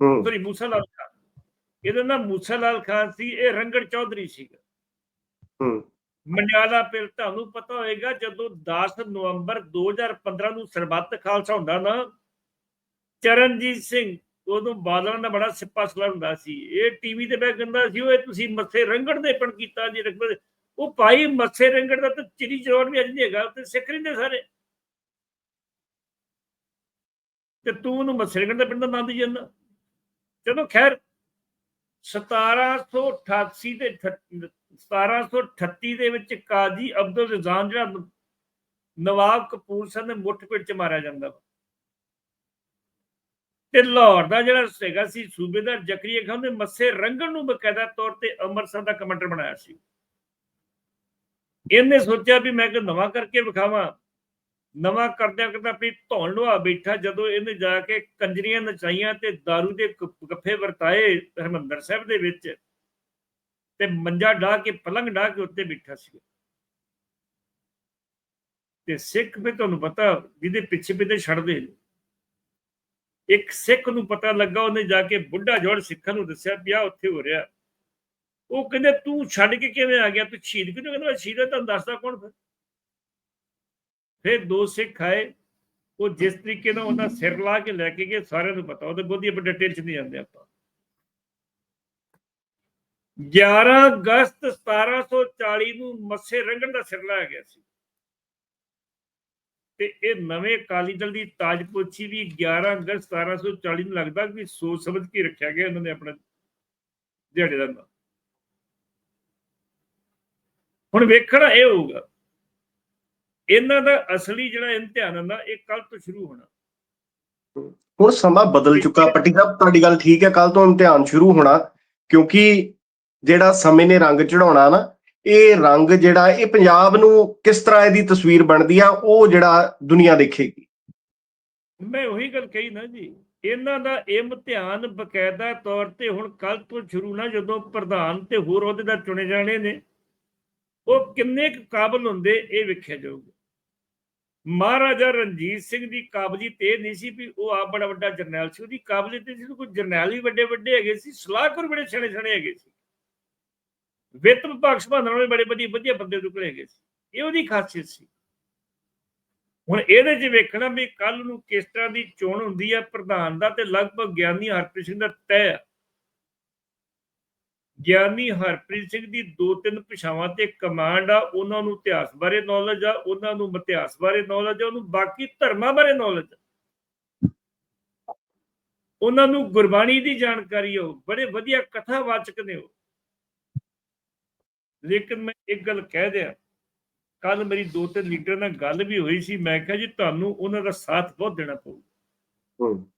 ਹੂੰ। ਸੋਰੀ ਮੂਸਾ ਲਾਲ ਖਾਨ ਇਹਦਾ ਨਾਮ ਮੂਸਾ ਲਾਲ ਖਾਨ ਸੀ ਇਹ ਰੰਗੜ ਚੌਧਰੀ ਸੀਗਾ ਹੂੰ। ਮੰਡਿਆਲਾ ਪਿੰਡ ਤੁਹਾਨੂੰ ਪਤਾ ਹੋਏਗਾ ਜਦੋਂ 10 ਨਵੰਬਰ 2015 ਨੂੰ ਸਰਬੱਤ ਖਾਲਸਾ ਹੁੰਦਾ ਨਾ ਚਰਨਜੀਤ ਸਿੰਘ ਉਦੋਂ ਬਾਦਲਾਂ ਦਾ ਬੜਾ ਸਿੱਪਾ ਸਲਾਰ ਹੁੰਦਾ ਸੀ। ਇਹ ਟੀਵੀ ਤੇ ਬੈ ਕਹਿੰਦਾ ਸੀ ਓਏ ਤੁਸੀਂ ਮੱਥੇ ਰੰਗੜ ਦੇ ਪਣ ਕੀਤਾ ਜੀ ਰਕਬੇ ਉਹ ਭਾਈ ਮੱਥੇ ਰੰਗੜ ਦਾ ਤਾਂ ਚਿਰੀ ਜੋੜ ਵੀ ਅਜ ਨਹੀਂ ਹੈਗਾ ਤੇ ਸਿੱਖ ਰਹਿੰਦੇ ਸਾਰੇ। ਤੇ ਤੂੰ ਉਹਨੂੰ ਮੱਥੇ ਰੰਗੜ ਦੇ ਪਿੰਡ ਦਾ ਨਾਂ ਦੀ ਜਾਂਦਾ। ਚਲੋ ਖੈਰ 1788 ਤੇ 1738 ਦੇ ਵਿੱਚ ਕਾਜ਼ੀ ਅਬਦੁਲ ਰਜ਼ਾਨ ਜਿਹੜਾ ਨਵਾਬ ਕਪੂਰ ਸਿੰਘ ਦੇ ਮੁੱਠ ਚ ਮਾਰਿਆ ਜਾਂਦਾ ਵਾ। ਤੇ ਲਾਹੌਰ ਦਾ ਜਿਹੜਾ ਹੈਗਾ ਸੀ ਸੂਬੇਦਾਰ ਜ਼ਕਰੀਆ ਖਾਨ ਦੇ ਮੱਸੇ ਰੰਗਣ ਨੂੰ ਬਕਾਇਦਾ ਤੌਰ ਤੇ ਅੰਮ੍ਰਿਤਸਰ ਦਾ ਕਮਾਂਡਰ ਬਣਾਇਆ ਸੀ। ਇਹਨੇ ਸੋਚਿਆ ਵੀ ਮੈਂ ਕਿ ਨਵਾਂ ਕਰਕੇ ਵਿਖਾਵਾਂ। ਨਵਾਂ ਕਰਦਿਆਂ ਕਰਦਾ ਆਪਣੀ ਧੌਣ ਲੁਆ ਬੈਠਾ ਜਦੋਂ ਇਹਨੇ ਜਾ ਕੇ ਕੰਜਰੀਆਂ ਨਚਾਈਆਂ ਤੇ दारू ਦੇ ਗੱਫੇ ਵਰਤਾਏ ਹਰਮੰਦਰ ਸਾਹਿਬ ਦੇ ਵਿੱਚ ਤੇ ਮੰਜਾ ਢਾ ਕੇ ਪਲੰਗ ਢਾ ਕੇ ਉੱਤੇ ਬੈਠਾ ਸੀ। ਤੇ ਸਿੱਖ ਵੀ ਤੁਹਾਨੂੰ ਪਤਾ ਜਿਹਦੇ ਪਿੱਛੇ ਪਿੱਛੇ ਛੱਡਦੇ ਨੇ। ਇੱਕ ਸਿੱਖ ਨੂੰ ਪਤਾ ਲੱਗਾ ਉਹਨੇ ਜਾ ਕੇ ਬੁੱਢਾ ਜੋੜ ਸਿੱਖਾਂ ਨੂੰ ਦੱਸਿਆ ਵੀ ਆ ਉੱਥੇ ਹੋ ਰਿਹਾ। ਉਹ ਕਹਿੰਦੇ ਤੂੰ ਛੱਡ ਕੇ ਕਿਵੇਂ ਆ ਗਿਆ? ਤੂੰ ਸ਼ਹੀਦ ਕਿਉਂ ਕਹਿੰਦਾ ਸ਼ਹੀਦ ਹਾਂ, ਤੁਹਾਨੂੰ ਦੱਸਦਾ ਕੌਣ ਫਿਰ? ਫਿਰ ਦੋ ਸਿੱਖ ਆਏ। ਉਹ ਜਿਸ ਤਰੀਕੇ ਨਾਲ ਉਹਨਾਂ ਸਿਰ ਲਾ ਕੇ ਲੈ ਕੇ ਗਏ, ਸਾਰਿਆਂ ਨੂੰ ਪਤਾ। ਉਹਦੇ ਬਹੁਤੀ ਆਪਾਂ ਡਿਟੇਲ ਚ ਨਹੀਂ ਜਾਂਦੇ ਆਪਾਂ। 11 ਅਗਸਤ 1740 ਨੂੰ ਮੱਸੇ ਰੰਗਣ ਦਾ ਸਿਰ ਲਾਇਆ ਗਿਆ ਸੀ। ਤੇ ਇਹ ਨਵੇਂ ਅਕਾਲੀ ਦਲ ਦੀ ਤਾਜਪੋਚੀ ਵੀ 11 ਅਗਸਤ 1740 ਨੂੰ ਲੱਗਦਾ ਕਿ ਸੋਚ ਸਮਝ ਕੇ ਰੱਖਿਆ ਗਿਆ ਇਹਨਾਂ ਨੇ ਆਪਣਾ ਦਿਹਾੜੇ ਦਾ ਨਾਂ। ਹੁਣ ਵੇਖਣਾ ਇਹ ਹੋਊਗਾ। ਇਹਨਾਂ ਦਾ ਅਸਲੀ ਜਿਹੜਾ ਇਮਤਿਹਾਨ ਨਾ ਇਹ ਕੱਲ ਤੋਂ ਸ਼ੁਰੂ ਹੋਣਾ। ਹੁਣ ਸਮਾਂ ਬਦਲ ਚੁੱਕਾ। ਪੱਟੀ ਸਾਹਿਬ ਤੁਹਾਡੀ ਗੱਲ ਠੀਕ ਹੈ ਕੱਲ ਤੋਂ ਇਮਤਿਹਾਨ ਸ਼ੁਰੂ ਹੋਣਾ ਕਿਉਂਕਿ ਜਿਹੜਾ ਸਮੇਂ ਨੇ ਰੰਗ ਚੜਾਉਣਾ ਨਾ ਇਹ ਰੰਗ ਜਿਹੜਾ ਇਹ ਪੰਜਾਬ ਨੂੰ ਕਿਸ ਤਰ੍ਹਾਂ ਇਹਦੀ ਤਸਵੀਰ ਬਣਦੀ ਆ ਉਹ ਜਿਹੜਾ ਦੁਨੀਆ ਦੇਖੇਗੀ। ਮੈਂ ਉਹੀ ਗੱਲ ਕਹੀ ਨਾ ਜੀ ਇਹਨਾਂ ਦਾ ਇਮਤਿਹਾਨ ਬਕਾਇਦਾ ਤੌਰ ਤੇ ਹੁਣ ਕੱਲ ਤੋਂ ਸ਼ੁਰੂ ਨਾ ਜਦੋਂ ਪ੍ਰਧਾਨ ਤੇ ਹੋਰ ਅਹੁਦੇਦਾਰ ਚੁਣੇ ਜਾਣੇ ਨੇ ਉਹ ਕਿੰਨੇ ਕੁ ਕਾਬਲ ਹੁੰਦੇ ਇਹ ਵੇਖਿਆ ਜਾਊਗਾ। ਮਹਾਰਾਜਾ ਰਣਜੀਤ ਸਿੰਘ ਦੀ ਕਾਬਲੀਅਤ ਇਹ ਨਹੀਂ ਸੀ ਵੀ ਉਹ ਆਪ ਬੜਾ ਵੱਡਾ ਜਰਨੈਲ ਸੀ, ਉਹਦੀ ਕਾਬਲੀਅਤ ਸੀ, ਕੋਈ ਜਰਨੈਲ ਵੀ ਵੱਡੇ ਵੱਡੇ ਹੈਗੇ ਸੀ, ਸਲਾਹਕਾਰ ਬੜੇ ਛਣੇ ਛਣੇ ਹੈਗੇ ਸੀ। ਵਿੱਤ ਵਿਭਾਗ ਸੰਭਾਲਣ ਵਾਲੇ ਬੜੇ ਵਧੀਆ ਵਧੀਆ ਬੰਦੇ ਦੁਕਲੇ ਹੈਗੇ ਸੀ, ਇਹ ਉਹਦੀ ਖਾਸੀਅਤ ਸੀ। ਹੁਣ ਇਹਦੇ 'ਚ ਵੇਖਣਾ ਵੀ ਕੱਲ ਨੂੰ ਕਿਸ ਤਰ੍ਹਾਂ ਦੀ ਚੋਣ ਹੁੰਦੀ ਹੈ ਪ੍ਰਧਾਨ ਦਾ ਤੇ ਲਗਭਗ ਗਿਆਨੀ ਹਰਪ੍ਰੀਤ ਸਿੰਘ ਦਾ ਤੈਅ ਗਿਆਨੀ ਹਰਪ੍ਰੀਤ ਸਿੰਘ ਦੀ ਦੋ ਤਿੰਨ ਭਾਸ਼ਾਵਾਂ ਤੇ ਕਮਾਂਡ ਆ, ਉਹਨਾਂ ਨੂੰ ਇਤਿਹਾਸ ਬਾਰੇ ਨੌਲੇਜ ਆ, ਉਹਨਾਂ ਨੂੰ ਇਤਿਹਾਸ ਬਾਰੇ ਨੌਲੇਜ ਆ, ਉਹਨੂੰ ਬਾਕੀ ਧਰਮਾਂ ਬਾਰੇ ਨੌਲੇਜ ਉਹਨਾਂ ਨੂੰ ਗੁਰਬਾਣੀ ਦੀ ਜਾਣਕਾਰੀ ਹੋ ਬੜੇ ਵਧੀਆ ਕਥਾਵਾਚਕ ਨੇ ਉਹ। ਲੇਕਿਨ ਮੈਂ ਇੱਕ ਗੱਲ ਕਹਿ ਦਿਆਂ ਕੱਲ ਮੇਰੀ ਦੋ ਤਿੰਨ ਲੀਡਰ ਨਾਲ ਗੱਲ ਵੀ ਹੋਈ ਸੀ, ਮੈਂ ਕਿਹਾ ਜੀ ਤੁਹਾਨੂੰ ਉਹਨਾਂ ਦਾ ਸਾਥ ਬਹੁਤ ਦੇਣਾ ਪਊਗਾ ਹੂੰ।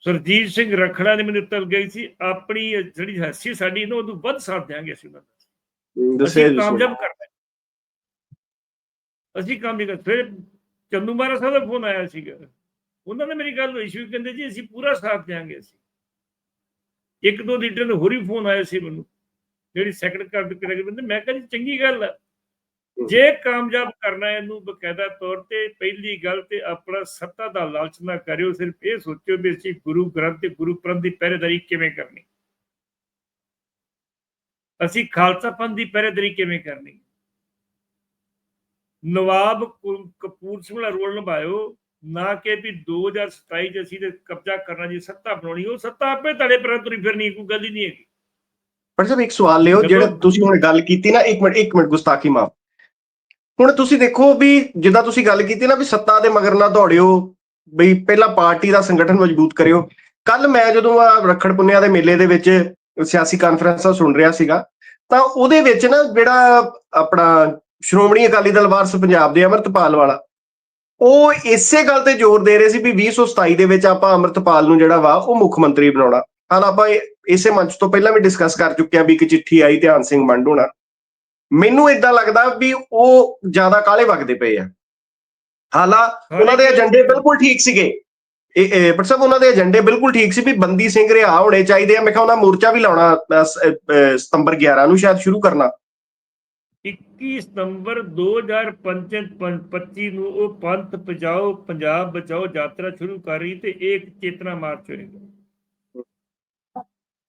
ਸਰਜੀਤ ਸਿੰਘ ਰਖੜਾ ਨੇ ਮੈਨੂੰ ਤਲ ਗਈ ਸੀ ਆਪਣੀ ਜਿਹੜੀ ਹੱਸੀ ਸਾਡੀ ਨੂੰ ਉਹਨੂੰ ਵੱਧ ਸਾਥ ਦਿਆਂਗੇ ਅਸੀਂ ਉਹਨਾਂ ਦਾ। ਦੱਸਿਆ ਅਸੀਂ ਜੀ ਕਾਮਯਾਬ ਕਰਨਾ ਹੈ। ਅਸੀਂ ਕੰਮ ਨਹੀਂ ਕਰ ਫਿਰ ਚੰਦੂ ਮਹਾਰਾਜ ਸਾਹਿਬ ਦਾ ਫੋਨ ਆਇਆ ਸੀਗਾ। ਉਹਨਾਂ ਨੇ ਮੇਰੀ ਗੱਲ ਹੋਈ ਸੀ ਕਹਿੰਦੇ ਜੀ ਅਸੀਂ ਪੂਰਾ ਸਾਥ ਦਿਆਂਗੇ ਅਸੀਂ। ਇੱਕ ਦੋ ਲੀਡਰ ਨੇ ਹੋਰੀ ਫੋਨ ਆਇਆ ਸੀ ਮੈਨੂੰ। ਜਿਹੜੀ ਸੈਕੰਡ ਕਰ ਦੇ ਬੰਦੇ ਮੈਂ ਕਿਹਾ ਜੀ ਚੰਗੀ ਗੱਲ ਹੈ ਜੇ ਕਾਮਯਾਬ ਕਰਨਾ ਹੈ ਇਹਨੂੰ ਬਕਾਇਦਾ ਤੌਰ ਤੇ ਪਹਿਲੀ ਗੱਲ ਤੇ ਆਪਣਾ ਸੱਤਾ ਦਾ ਲਾਲਚ ਨਾ ਕਰਿਓ ਸਿਰਫ ਇਹ ਸੋਚਿਓ ਵੀ ਅਸੀਂ ਗੁਰੂ ਗ੍ਰੰਥ ਤੇ ਗੁਰੂ ਗ੍ਰੰਥ ਦੀ ਪਹਿਰੇਦਾਰੀ ਕਿਵੇਂ ਕਰਨੀ। ਅਸੀਂ ਖਾਲਸਾ ਪੰਥ ਦੀ ਪਹਿਰੇਦਾਰੀ ਕਿਵੇਂ ਕਰਨੀ। ਨਵਾਬ ਕਪੂਰ ਸਿੰਘ ਦਾ ਰੋਲ ਨਿਭਾਇਓ ਨਾ ਕਿ ਵੀ 2027 ਚ ਅਸੀਂ ਤੇ ਕਬਜ਼ਾ ਕਰਨਾ ਜੀ ਸੱਤਾ ਬਣਾਉਣੀ ਉਹ ਸੱਤਾ ਆਪੇ ਤੜੇ ਪਰ ਤੁਰੀ ਫਿਰਨੀ ਕੋਈ ਗੱਲ ਹੀ ਨਹੀਂ ਹੈਗੀ। ਪਰ ਸਾਹਿਬ ਇੱਕ ਸਵਾਲ ਲਿਓ ਜਿਹੜਾ ਤੁਸੀਂ ਹੁਣ ਗੱਲ ਕੀਤੀ ਨਾ ਇੱਕ ਮਿੰਟ ਇੱਕ ਮਿੰਟ ਗੁਸਤਾਖੀ ਮਾਫ ਹੁਣ ਤੁਸੀਂ ਦੇਖੋ ਵੀ ਜਿੱਦਾਂ ਤੁਸੀਂ ਗੱਲ ਕੀਤੀ ਨਾ ਵੀ ਸੱਤਾ ਦੇ ਮਗਰ ਨਾ ਦੌੜਿਓ ਬਈ ਪਹਿਲਾਂ ਪਾਰਟੀ ਦਾ ਸੰਗਠਨ ਮਜ਼ਬੂਤ ਕਰਿਓ। ਕੱਲ ਮੈਂ ਜਦੋਂ ਆ ਰੱਖੜ ਪੁੰਨਿਆ ਦੇ ਮੇਲੇ ਦੇ ਵਿੱਚ ਸਿਆਸੀ ਕਾਨਫਰੰਸਾਂ ਸੁਣ ਰਿਹਾ ਸੀਗਾ, ਤਾਂ ਉਹਦੇ ਵਿੱਚ ਨਾ ਜਿਹੜਾ ਆਪਣਾ ਸ਼੍ਰੋਮਣੀ ਅਕਾਲੀ ਦਲ ਵਾਰਸ ਪੰਜਾਬ ਦੇ ਅਮਰਤਪਾਲ ਵਾਲਾ, ਉਹ ਇਸੇ ਗੱਲ ਤੇ ਜ਼ੋਰ ਦੇ ਰਹੇ ਸੀ ਵੀ 2027 ਦੇ ਵਿੱਚ ਆਪਾਂ ਅਮਰਤਪਾਲ ਨੂੰ ਜਿਹੜਾ ਵਾ ਉਹ ਮੁੱਖ ਮੰਤਰੀ ਬਣਾਉਣਾ। ਹਾਲ ਆਪਾਂ ਇਸੇ ਮੰਚ ਤੋਂ ਪਹਿਲਾਂ ਵੀ ਡਿਸਕਸ ਕਰ ਚੁੱਕੇ ਆ ਵੀ ਇੱਕ ਚਿੱਠੀ ਆਈ ਧਿਆਨ ਸਿੰਘ ਮੰਡ ਹੋਣਾ ਮੈਨੂੰ ਇਦਾਂ ਲੱਗਦਾ ਵੀ ਉਹ ਜ਼ਿਆਦਾ ਕਾਲੇ ਵਗਦੇ ਪਏ ਆ। ਹਾਲਾ ਉਹਨਾਂ ਦੇ ਏਜੰਡੇ ਬਿਲਕੁਲ ਠੀਕ ਸੀਗੇ। ਇਹ ਇਹ ਪਰ ਸਭ ਉਹਨਾਂ ਦੇ ਏਜੰਡੇ ਬਿਲਕੁਲ ਠੀਕ ਸੀ ਵੀ ਬੰਦੀ ਸਿੰਘ ਰਿਹਾ ਹੋਣੇ ਚਾਹੀਦੇ ਆ। ਮੈਂ ਕਿਹਾ ਉਹਨਾਂ ਮੋਰਚਾ ਵੀ ਲਾਉਣਾ ਸਤੰਬਰ 11 ਨੂੰ ਸ਼ਾਇਦ ਸ਼ੁਰੂ ਕਰਨਾ। 21 ਸਤੰਬਰ 2025 ਨੂੰ ਉਹ ਪੰਥ ਬਚਾਓ ਪੰਜਾਬ ਬਚਾਓ ਯਾਤਰਾ ਸ਼ੁਰੂ ਕਰ ਰਹੀ ਤੇ ਇੱਕ ਚੇਤਨਾ ਮਾਰਚ ਹੋਏਗਾ।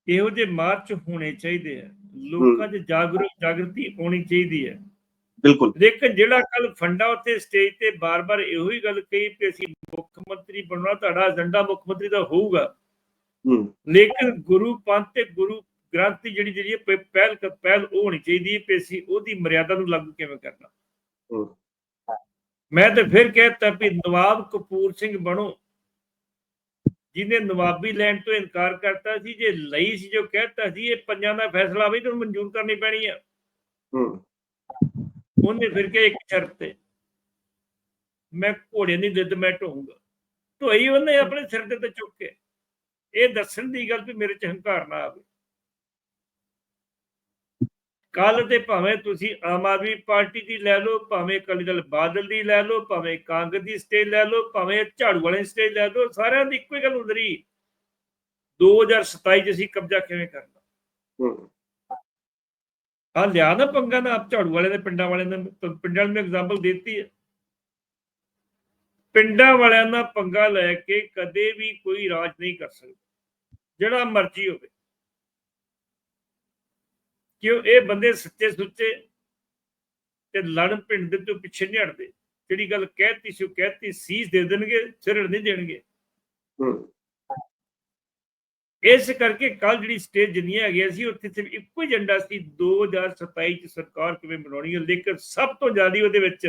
ਇਹੋ ਜਿਹੇ ਮਾਰਚ ਹੋਣੇ ਚਾਹੀਦੇ ਆ। ਲੋਕਾਂ 'ਚ ਜਾਗਰੂਕ ਜਾਗਰਤੀ ਹੋਣੀ ਚਾਹੀਦੀ ਹੈ। ਬਿਲਕੁਲ। ਲੇਕਿਨ ਜਿਹੜਾ ਕੱਲ ਫੰਡਾ ਉੱਤੇ ਸਟੇਜ ਤੇ ਬਾਰ-ਬਾਰ ਇਹੋ ਹੀ ਗੱਲ ਕਹੀ ਕਿ ਅਸੀਂ ਮੁੱਖ ਮੰਤਰੀ ਬਣਨਾ ਤੁਹਾਡਾ ਏਜੰਡਾ ਮੁੱਖ ਮੰਤਰੀ ਦਾ ਹੋਊਗਾ। ਹੂੰ। ਲੇਕਿਨ ਗੁਰੂ ਪੰਥ ਤੇ ਗੁਰੂ ਗ੍ਰੰਥ ਦੀ ਜਿਹੜੀ ਜਿਹੜੀ ਪਹਿਲ ਪਹਿਲ ਉਹ ਹੋਣੀ ਚਾਹੀਦੀ ਹੈ ਕਿ ਅਸੀਂ ਉਹਦੀ ਮਰਿਆਦਾ ਨੂੰ ਲਾਗੂ ਕਿਵੇਂ ਕਰਨਾ। ਹੂੰ। ਮੈਂ ਤਾਂ ਫਿਰ ਕਹਿਤਾ ਵੀ ਨਵਾਬ ਕਪੂਰ ਸਿੰਘ ਬਣੋ। ਜਿਹਨੇ ਨਵਾਬੀ ਲੈਣ ਤੋਂ ਇਨਕਾਰ ਕਰਤਾ ਸੀ ਜੇ ਲਈ ਸੀ ਜੋ ਕਹਿਤਾ ਸੀ ਇਹ ਪੰਜਾਂ ਦਾ ਫੈਸਲਾ ਵੀ ਤੁਹਾਨੂੰ ਮਨਜ਼ੂਰ ਕਰਨੀ ਪੈਣੀ ਆ। ਹੂੰ। ਉਹਨੇ ਫਿਰ ਕੇ ਇੱਕ ਸ਼ਰਤ ਤੇ ਮੈਂ ਘੋੜੇ ਦੀ ਦਿੱਦ ਮੈਂ ਢੋਊਂਗਾ। ਢੋਈ ਉਹਨੇ ਆਪਣੇ ਸਿਰ ਦੇ ਤੇ ਚੁੱਕ ਕੇ। ਇਹ ਦੱਸਣ ਦੀ ਗੱਲ ਵੀ ਮੇਰੇ ਚ ਹੰਕਾਰ ਨਾ ਆਵੇ। ਕੱਲ ਤੇ ਭਾਵੇਂ ਤੁਸੀਂ ਆਮ ਆਦਮੀ ਪਾਰਟੀ ਦੀ ਲੈ ਲਓ ਭਾਵੇਂ ਅਕਾਲੀ ਦਲ ਬਾਦਲ ਦੀ ਲੈ ਲਓ ਭਾਵੇਂ ਕਾਂਗਰਸ ਦੀ ਸਟੇਜ ਲੈ ਲਓ ਭਾਵੇਂ ਝਾੜੂ ਵਾਲੇ ਸਟੇਜ ਲੈ ਲਓ ਸਾਰਿਆਂ ਦੀ ਇੱਕੋ ਹੀ ਗੱਲ ਹੁੰਦੀ ਰਹੀ। 2027 ਚ ਅਸੀਂ ਕਬਜ਼ਾ ਕਿਵੇਂ ਕਰਨਾ? ਹੂੰ। ਆ ਲਿਆ ਨਾ ਪੰਗਾ ਨਾ ਆਪ ਝਾੜੂ ਵਾਲੇ ਦੇ ਪਿੰਡਾਂ ਵਾਲਿਆਂ ਨੇ ਪਿੰਡਾਂ ਨੂੰ ਐਗਜ਼ਾਮਪਲ ਦਿੱਤੀ ਹੈ। ਪਿੰਡਾਂ ਵਾਲਿਆਂ ਦਾ ਪੰਗਾ ਲੈ ਕੇ ਕਦੇ ਵੀ ਕੋਈ ਰਾਜ ਨਹੀਂ ਕਰ ਸਕਦਾ। ਜਿਹੜਾ ਮਰਜ਼ੀ ਹੋਵੇ। ਕਿਉਂ ਇਹ ਬੰਦੇ ਸੱਚੇ ਸੁੱਚੇ ਤੇ ਲੜ ਪਿੰਡ ਦੇ ਤੋਂ ਪਿੱਛੇ ਨਹੀਂ ਹਟਦੇ। ਜਿਹੜੀ ਗੱਲ ਕਹਿਤੀ ਸੀ ਉਹ ਕਹਿਤੀ ਸੀਸ ਦੇ ਦੇਣਗੇ ਸਿਰੜ ਨਹੀਂ ਦੇਣਗੇ। ਇਸ ਕਰਕੇ ਕੱਲ ਜਿਹੜੀ ਸਟੇਜ ਜਿੰਨੀਆਂ ਹੈਗੀਆਂ ਸੀ ਉੱਥੇ ਸਿਰਫ ਇੱਕੋ ਹੀ ਏਜੰਡਾ ਸੀ 2027 ਚ ਸਰਕਾਰ ਕਿਵੇਂ ਬਣਾਉਣੀ ਹੈ ਲੇਕਿਨ ਸਭ ਤੋਂ ਜ਼ਿਆਦਾ ਉਹਦੇ ਵਿੱਚ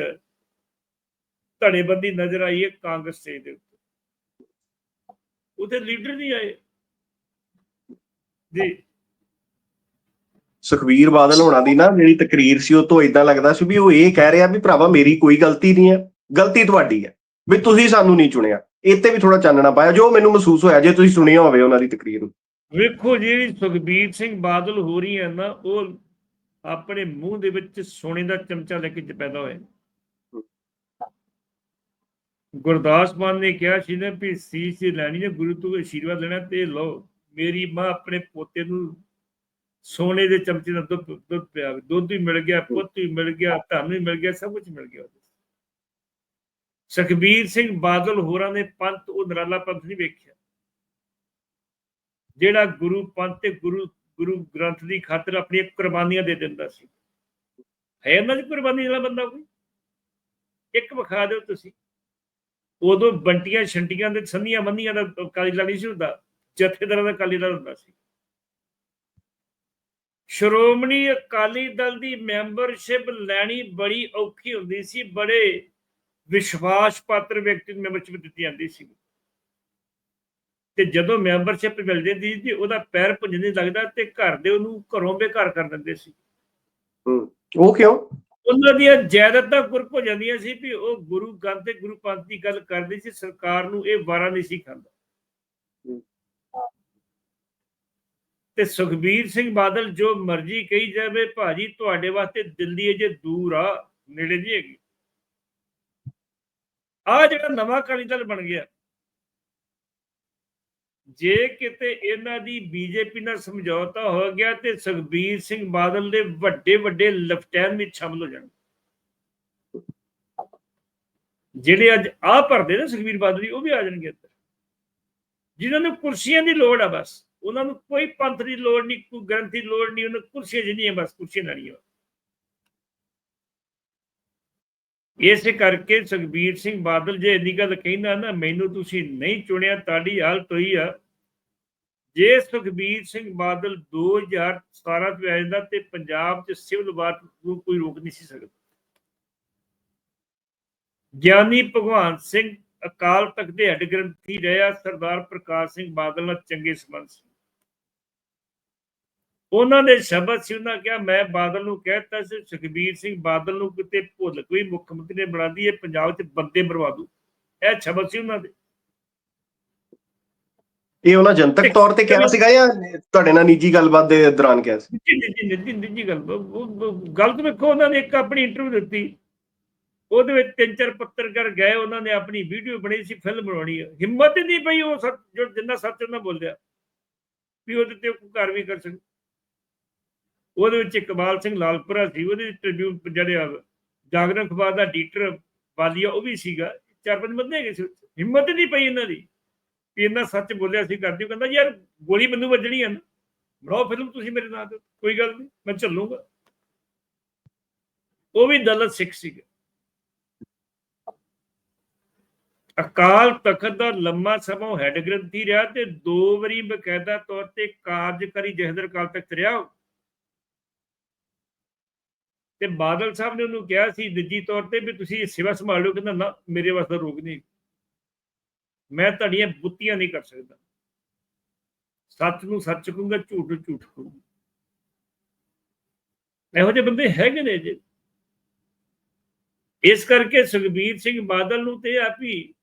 ਧੜੇਬੰਦੀ ਨਜ਼ਰ ਆਈ ਹੈ ਕਾਂਗਰਸ ਸਟੇਜ ਦੇ ਉੱਤੇ। ਉਹਦੇ ਲੀਡਰ ਨਹੀਂ ਆਏ। ਜੀ। ਸੁਖਵੀਰ ਬਾਦਲ ਹੋਣਾ ਦੀ ਨਾ ਜਿਹੜੀ ਤਕਰੀਰ ਸੀ ਉਹ ਤੋਂ ਇਦਾਂ ਲੱਗਦਾ ਸੀ ਵੀ ਉਹ ਇਹ ਕਹਿ ਰਿਹਾ ਵੀ ਭਰਾਵਾ ਮੇਰੀ ਕੋਈ ਗਲਤੀ ਨਹੀਂ ਹੈ, ਗਲਤੀ ਤੁਹਾਡੀ ਹੈ, ਵੀ ਤੁਸੀਂ ਸਾਨੂੰ ਨਹੀਂ ਚੁਣਿਆ, ਇੱਥੇ ਵੀ ਥੋੜਾ ਚਾਨਣਾ ਪਾਇਆ, ਜੋ ਮੈਨੂੰ ਮਹਿਸੂਸ ਹੋਇਆ, ਜੇ ਤੁਸੀਂ ਸੁਣਿਆ ਹੋਵੇ ਉਹਨਾਂ ਦੀ ਤਕਰੀਰ ਨੂੰ। ਵੇਖੋ ਜਿਹੜੀ ਸੁਖਬੀਰ ਸਿੰਘ ਬਾਦਲ ਹੋ ਰਹੀ ਹੈ ਨਾ, ਉਹ ਆਪਣੇ ਮੂੰਹ ਦੇ ਵਿੱਚ ਸੋਨੇ ਦਾ ਚਮਚਾ ਲੈ ਕੇ ਪੈਦਾ ਹੋਇਆ। ਗੁਰਦਾਸ ਮਾਨ ਨੇ ਕਿਹਾ ਸੀ ਨਾ ਵੀ ਸੀਸ ਲੈਣੀ ਹੈ, ਗੁਰੂ ਤੋਂ ਆਸ਼ੀਰਵਾਦ ਲੈਣਾ ਤੇ ਲਓ, ਮੇਰੀ ਮਾਂ ਆਪਣੇ ਪੋਤੇ ਨੂੰ ਸੋਨੇ ਦੇ ਚਮਚੇ ਨਾਲ ਦੁੱਧ ਦੁੱਧ ਪਿਆ ਦੁੱਧ ਵੀ ਮਿਲ ਗਿਆ ਪੁੱਤ ਵੀ ਮਿਲ ਗਿਆ ਧਨ ਵੀ ਮਿਲ ਗਿਆ ਸਭ ਕੁਝ ਮਿਲ ਗਿਆ ਉਹਦੇ ਸੁਖਬੀਰ ਸਿੰਘ ਬਾਦਲ ਹੋਰਾਂ ਨੇ ਪੰਥ ਉਹ ਨਰਾਲਾ ਪੰਥ ਨਹੀਂ ਵੇਖਿਆ। ਜਿਹੜਾ ਗੁਰੂ ਪੰਥ ਤੇ ਗੁਰੂ ਗੁਰੂ ਗ੍ਰੰਥ ਦੀ ਖਾਤਰ ਆਪਣੀਆਂ ਕੁਰਬਾਨੀਆਂ ਦੇ ਦਿੰਦਾ ਸੀ। ਹੈ ਇਹਨਾਂ ਦੀ ਕੁਰਬਾਨੀ ਵਾਲਾ ਬੰਦਾ ਕੋਈ? ਇੱਕ ਵਿਖਾ ਦਿਓ ਤੁਸੀਂ। ਉਦੋਂ ਬੰਟੀਆਂ ਛੰਟੀਆਂ ਦੇ ਸੰਧੀਆਂ ਬੰਦੀਆਂ ਦਾ ਕਾਲੀ ਨਹੀਂ ਸੀ ਹੁੰਦਾ ਜਥੇਦਾਰਾਂ ਦਾ ਕਾਲੀ ਦਲ ਹੁੰਦਾ ਸੀ। ਸ਼੍ਰੋਮਣੀ ਅਕਾਲੀ ਦਲ ਦੀ ਮੈਂਬਰਸ਼ਿਪ ਲੈਣੀ ਬੜੀ ਔਖੀ ਹੁੰਦੀ ਸੀ ਬੜੇ ਵਿਸ਼ਵਾਸ ਪਾਤਰ ਵਿਅਕਤੀ ਨੂੰ ਮੈਂਬਰਸ਼ਿਪ ਦਿੱਤੀ ਜਾਂਦੀ ਸੀ। ਤੇ ਜਦੋਂ ਮੈਂਬਰਸ਼ਿਪ ਮਿਲ ਜਾਂਦੀ ਸੀ ਉਹਦਾ ਪੈਰ ਪੁੰਜ ਨਹੀਂ ਲੱਗਦਾ ਤੇ ਘਰ ਦੇ ਉਹਨੂੰ ਘਰੋਂ ਬੇਘਰ ਕਰ ਦਿੰਦੇ ਸੀ। ਉਹ ਕਿਉਂ? ਉਹਨਾਂ ਦੀਆਂ ਜਾਇਦਾਦਾਂ ਗੁਰਪ ਹੋ ਜਾਂਦੀਆਂ ਸੀ ਵੀ ਉਹ ਗੁਰੂ ਗ੍ਰੰਥ ਤੇ ਗੁਰੂ ਪੰਥ ਦੀ ਗੱਲ ਕਰਦੀ ਸੀ ਸਰਕਾਰ ਨੂੰ ਇਹ ਵਾਰਾ ਨਹੀਂ ਸੀ ਖਾਂਦਾ। ਤੇ ਸੁਖਬੀਰ ਸਿੰਘ ਬਾਦਲ ਜੋ ਮਰਜ਼ੀ ਕਹੀ ਜਾਵੇ ਭਾਜੀ ਤੁਹਾਡੇ ਵਾਸਤੇ ਦਿੱਲੀ ਅਜੇ ਦੂਰ ਆ ਨੇੜੇ ਨਹੀਂ ਹੈਗੀ ਆ ਜਿਹੜਾ ਨਵਾਂ ਅਕਾਲੀ ਦਲ ਬਣ ਗਿਆ ਜੇ ਕਿਤੇ ਇਹਨਾਂ ਦੀ ਬੀਜੇਪੀ ਨਾਲ ਸਮਝੌਤਾ ਹੋ ਗਿਆ ਤੇ ਸੁਖਬੀਰ ਸਿੰਘ ਬਾਦਲ ਦੇ ਵੱਡੇ ਵੱਡੇ ਲੈਫਟੈਨਟ ਵਿੱਚ ਸ਼ਾਮਲ ਹੋ ਜਾਣ ਜਿਹੜੇ ਅੱਜ ਆ ਭਰਦੇ ਨੇ ਸੁਖਬੀਰ ਬਾਦਲ ਜੀ ਉਹ ਵੀ ਆ ਜਾਣਗੇ ਇੱਧਰ ਜਿਨ੍ਹਾਂ ਨੂੰ ਕੁਰਸੀਆਂ ਦੀ ਲੋੜ ਆ ਬਸ ਉਹਨਾਂ ਨੂੰ ਕੋਈ ਪੰਥ ਦੀ ਲੋੜ ਨਹੀਂ, ਕੋਈ ਗ੍ਰੰਥ ਦੀ ਲੋੜ ਨਹੀਂ, ਉਹਨਾਂ ਨੂੰ ਕੁਰਸੀਆਂ ਜਿੰਨੀਆਂ ਬਸ ਕੁਰਸੀਆਂ ਲੈਣੀਆਂ ਇਸੇ ਕਰਕੇ ਸੁਖਬੀਰ ਸਿੰਘ ਬਾਦਲ ਜੇ ਇੰਨੀ ਗੱਲ ਕਹਿੰਦਾ ਨਾ, ਮੈਨੂੰ ਤੁਸੀਂ ਨਹੀਂ ਚੁਣਿਆ, ਤੁਹਾਡੀ ਹਾਲਤ ਹੋਈ ਆ। ਜੇ ਸੁਖਬੀਰ ਸਿੰਘ ਬਾਦਲ 2017 ਚ ਆ ਜਾਂਦਾ ਤੇ ਪੰਜਾਬ ਚ ਸਿਵਲ ਵਾਰ ਨੂੰ ਕੋਈ ਰੋਕ ਨਹੀਂ ਸੀ ਸਕਦਾ। ਗਿਆਨੀ ਭਗਵਾਨ ਸਿੰਘ ਅਕਾਲ ਤਖਤ ਦੇ ਹੈੱਡ ਗ੍ਰੰਥੀ ਰਿਹਾ ਸਰਦਾਰ ਪ੍ਰਕਾਸ਼ ਸਿੰਘ ਬਾਦਲ ਨਾਲ ਚੰਗੇ ਸੰਬੰਧ ਸੀ। ਉਹਨਾਂ ਦੇ ਸ਼ਬਦ ਸੀ ਉਹਨਾਂ ਕਿਹਾ ਮੈਂ ਬਾਦਲ ਨੂੰ ਕਹਿਤਾ ਸੀ ਸੁਖਬੀਰ ਸਿੰਘ ਬਾਦਲ ਨੂੰ ਕਿਤੇ ਭੁੱਲ ਕੋਈ ਮੁੱਖ ਮੰਤਰੀ ਨੇ ਬਣਾਦੀ ਇਹ ਪੰਜਾਬ 'ਚ ਬੰਦੇ ਬਰਬਾਦੂ ਇਹ ਸ਼ਬਦ ਸੀ ਉਹਨਾਂ ਦੇ। ਇਹ ਉਹਨਾਂ ਜਨਤਕ ਤੌਰ ਤੇ ਕਿਹਾ ਸੀਗਾ ਜਾਂ ਤੁਹਾਡੇ ਨਾਲ ਨਿੱਜੀ ਗੱਲਬਾਤ ਦੇ ਦੌਰਾਨ ਕਿਹਾ ਸੀ? ਜੀ ਜੀ ਜੀ ਜੀ ਜੀ ਗੱਲ। ਉਹ- ਉਹ- ਉਹ ਗੱਲ ਤਾਂ ਵੇਖੋ ਉਹਨਾਂ ਨੇ ਇੱਕ ਆਪਣੀ ਇੰਟਰਵਿਊ ਦਿੱਤੀ। ਉਹਦੇ ਵਿੱਚ ਤਿੰਨ ਚਾਰ ਪੱਤਰਕਾਰ ਗਏ ਉਹਨਾਂ ਨੇ ਆਪਣੀ ਵੀਡੀਓ ਬਣੀ ਸੀ ਫਿਲਮ ਬਣਾਉਣੀ ਹੈ ਹਿੰਮਤ ਨਹੀਂ ਪਈ ਉਹ ਸੱਚ ਜੋ ਜਿੰਨਾ ਸੱਚ ਉਹਨਾਂ ਬੋਲਿਆ ਵੀ ਉਹਦੇ ਤੇ ਕੋਈ ਕਾਰਵਾਈ ਕਰ ਸਕੇ ਉਹਦੇ ਵਿੱਚ ਇਕਬਾਲ ਸਿੰਘ ਲਾਲਪੁਰਾ ਸੀ, ਉਹਦੇ ਟ੍ਰਿਬਿਊਨ ਜਿਹੜੇ ਜਾਗਰਣ ਅਖਬਾਰ ਦਾ ਐਡੀਟਰ ਬਾਲੀਆ ਉਹ ਵੀ ਸੀਗਾ, ਚਾਰ ਪੰਜ ਬੰਦੇ ਹੈਗੇ ਸੀ ਹਿੰਮਤ ਨਹੀਂ ਪਈ ਇਹਨਾਂ ਦੀ ਵੀ ਇਹਨਾਂ ਸੱਚ ਬੋਲਿਆ ਸੀ, ਕਰਦੀ ਕਹਿੰਦਾ, ਯਾਰ ਗੋਲੀ ਮੈਨੂੰ ਵੱਜਣੀ ਹੈ ਨਾ, ਬਣਾਓ ਫਿਲਮ ਤੁਸੀਂ ਮੇਰੇ ਨਾਂ ਕੋਈ ਗੱਲ ਨਹੀਂ ਮੈਂ ਚੱਲੂਗਾ। ਉਹ ਵੀ ਦਲਤ ਸਿੱਖ ਸੀਗਾ। ਅਕਾਲ ਤਖਤ ਦਾ ਲੰਮਾ ਸਮਾਂ ਹੈਡ ਗ੍ਰੰਥੀ ਰਿਹਾ ਤੇ ਦੋ ਵਾਰੀ ਬਕਾਇਦਾ ਤੌਰ ਤੇ ਕਾਰਜਕਾਰੀ ਜਹਦਰ ਅਕਾਲ ਤਖਤ ਰਿਹਾ। ਤੇ ਬਾਦਲ ਸਾਹਿਬ ਨੇ ਉਹਨੂੰ ਕਿਹਾ ਸੀ ਨਿੱਜੀ ਤੌਰ ਤੇ ਵੀ ਤੁਸੀਂ ਇਹ ਸੇਵਾ ਸੰਭਾਲ ਲਿਓ ਕਹਿੰਦਾ, ਨਾ, ਮੇਰੇ ਵਾਸਤੇ ਰੋਗ ਨਹੀਂ। ਮੈਂ ਤੁਹਾਡੀਆਂ ਬੁੱਤੀਆਂ ਨਹੀਂ ਕਰ ਸਕਦਾ। ਸੱਚ ਨੂੰ ਸੱਚ ਕਹੂੰਗਾ, ਝੂਠ ਨੂੰ ਝੂਠ ਕਹੂੰਗਾ। ਇਹੋ ਜਿਹੇ ਬੰਦੇ ਹੈਗੇ ਨੇ ਜੀ। ਇਸ ਕਰਕੇ ਸੁਖਬੀਰ ਸਿੰਘ ਬਾਦਲ ਨੂੰ ਤੇ ਆਪੀ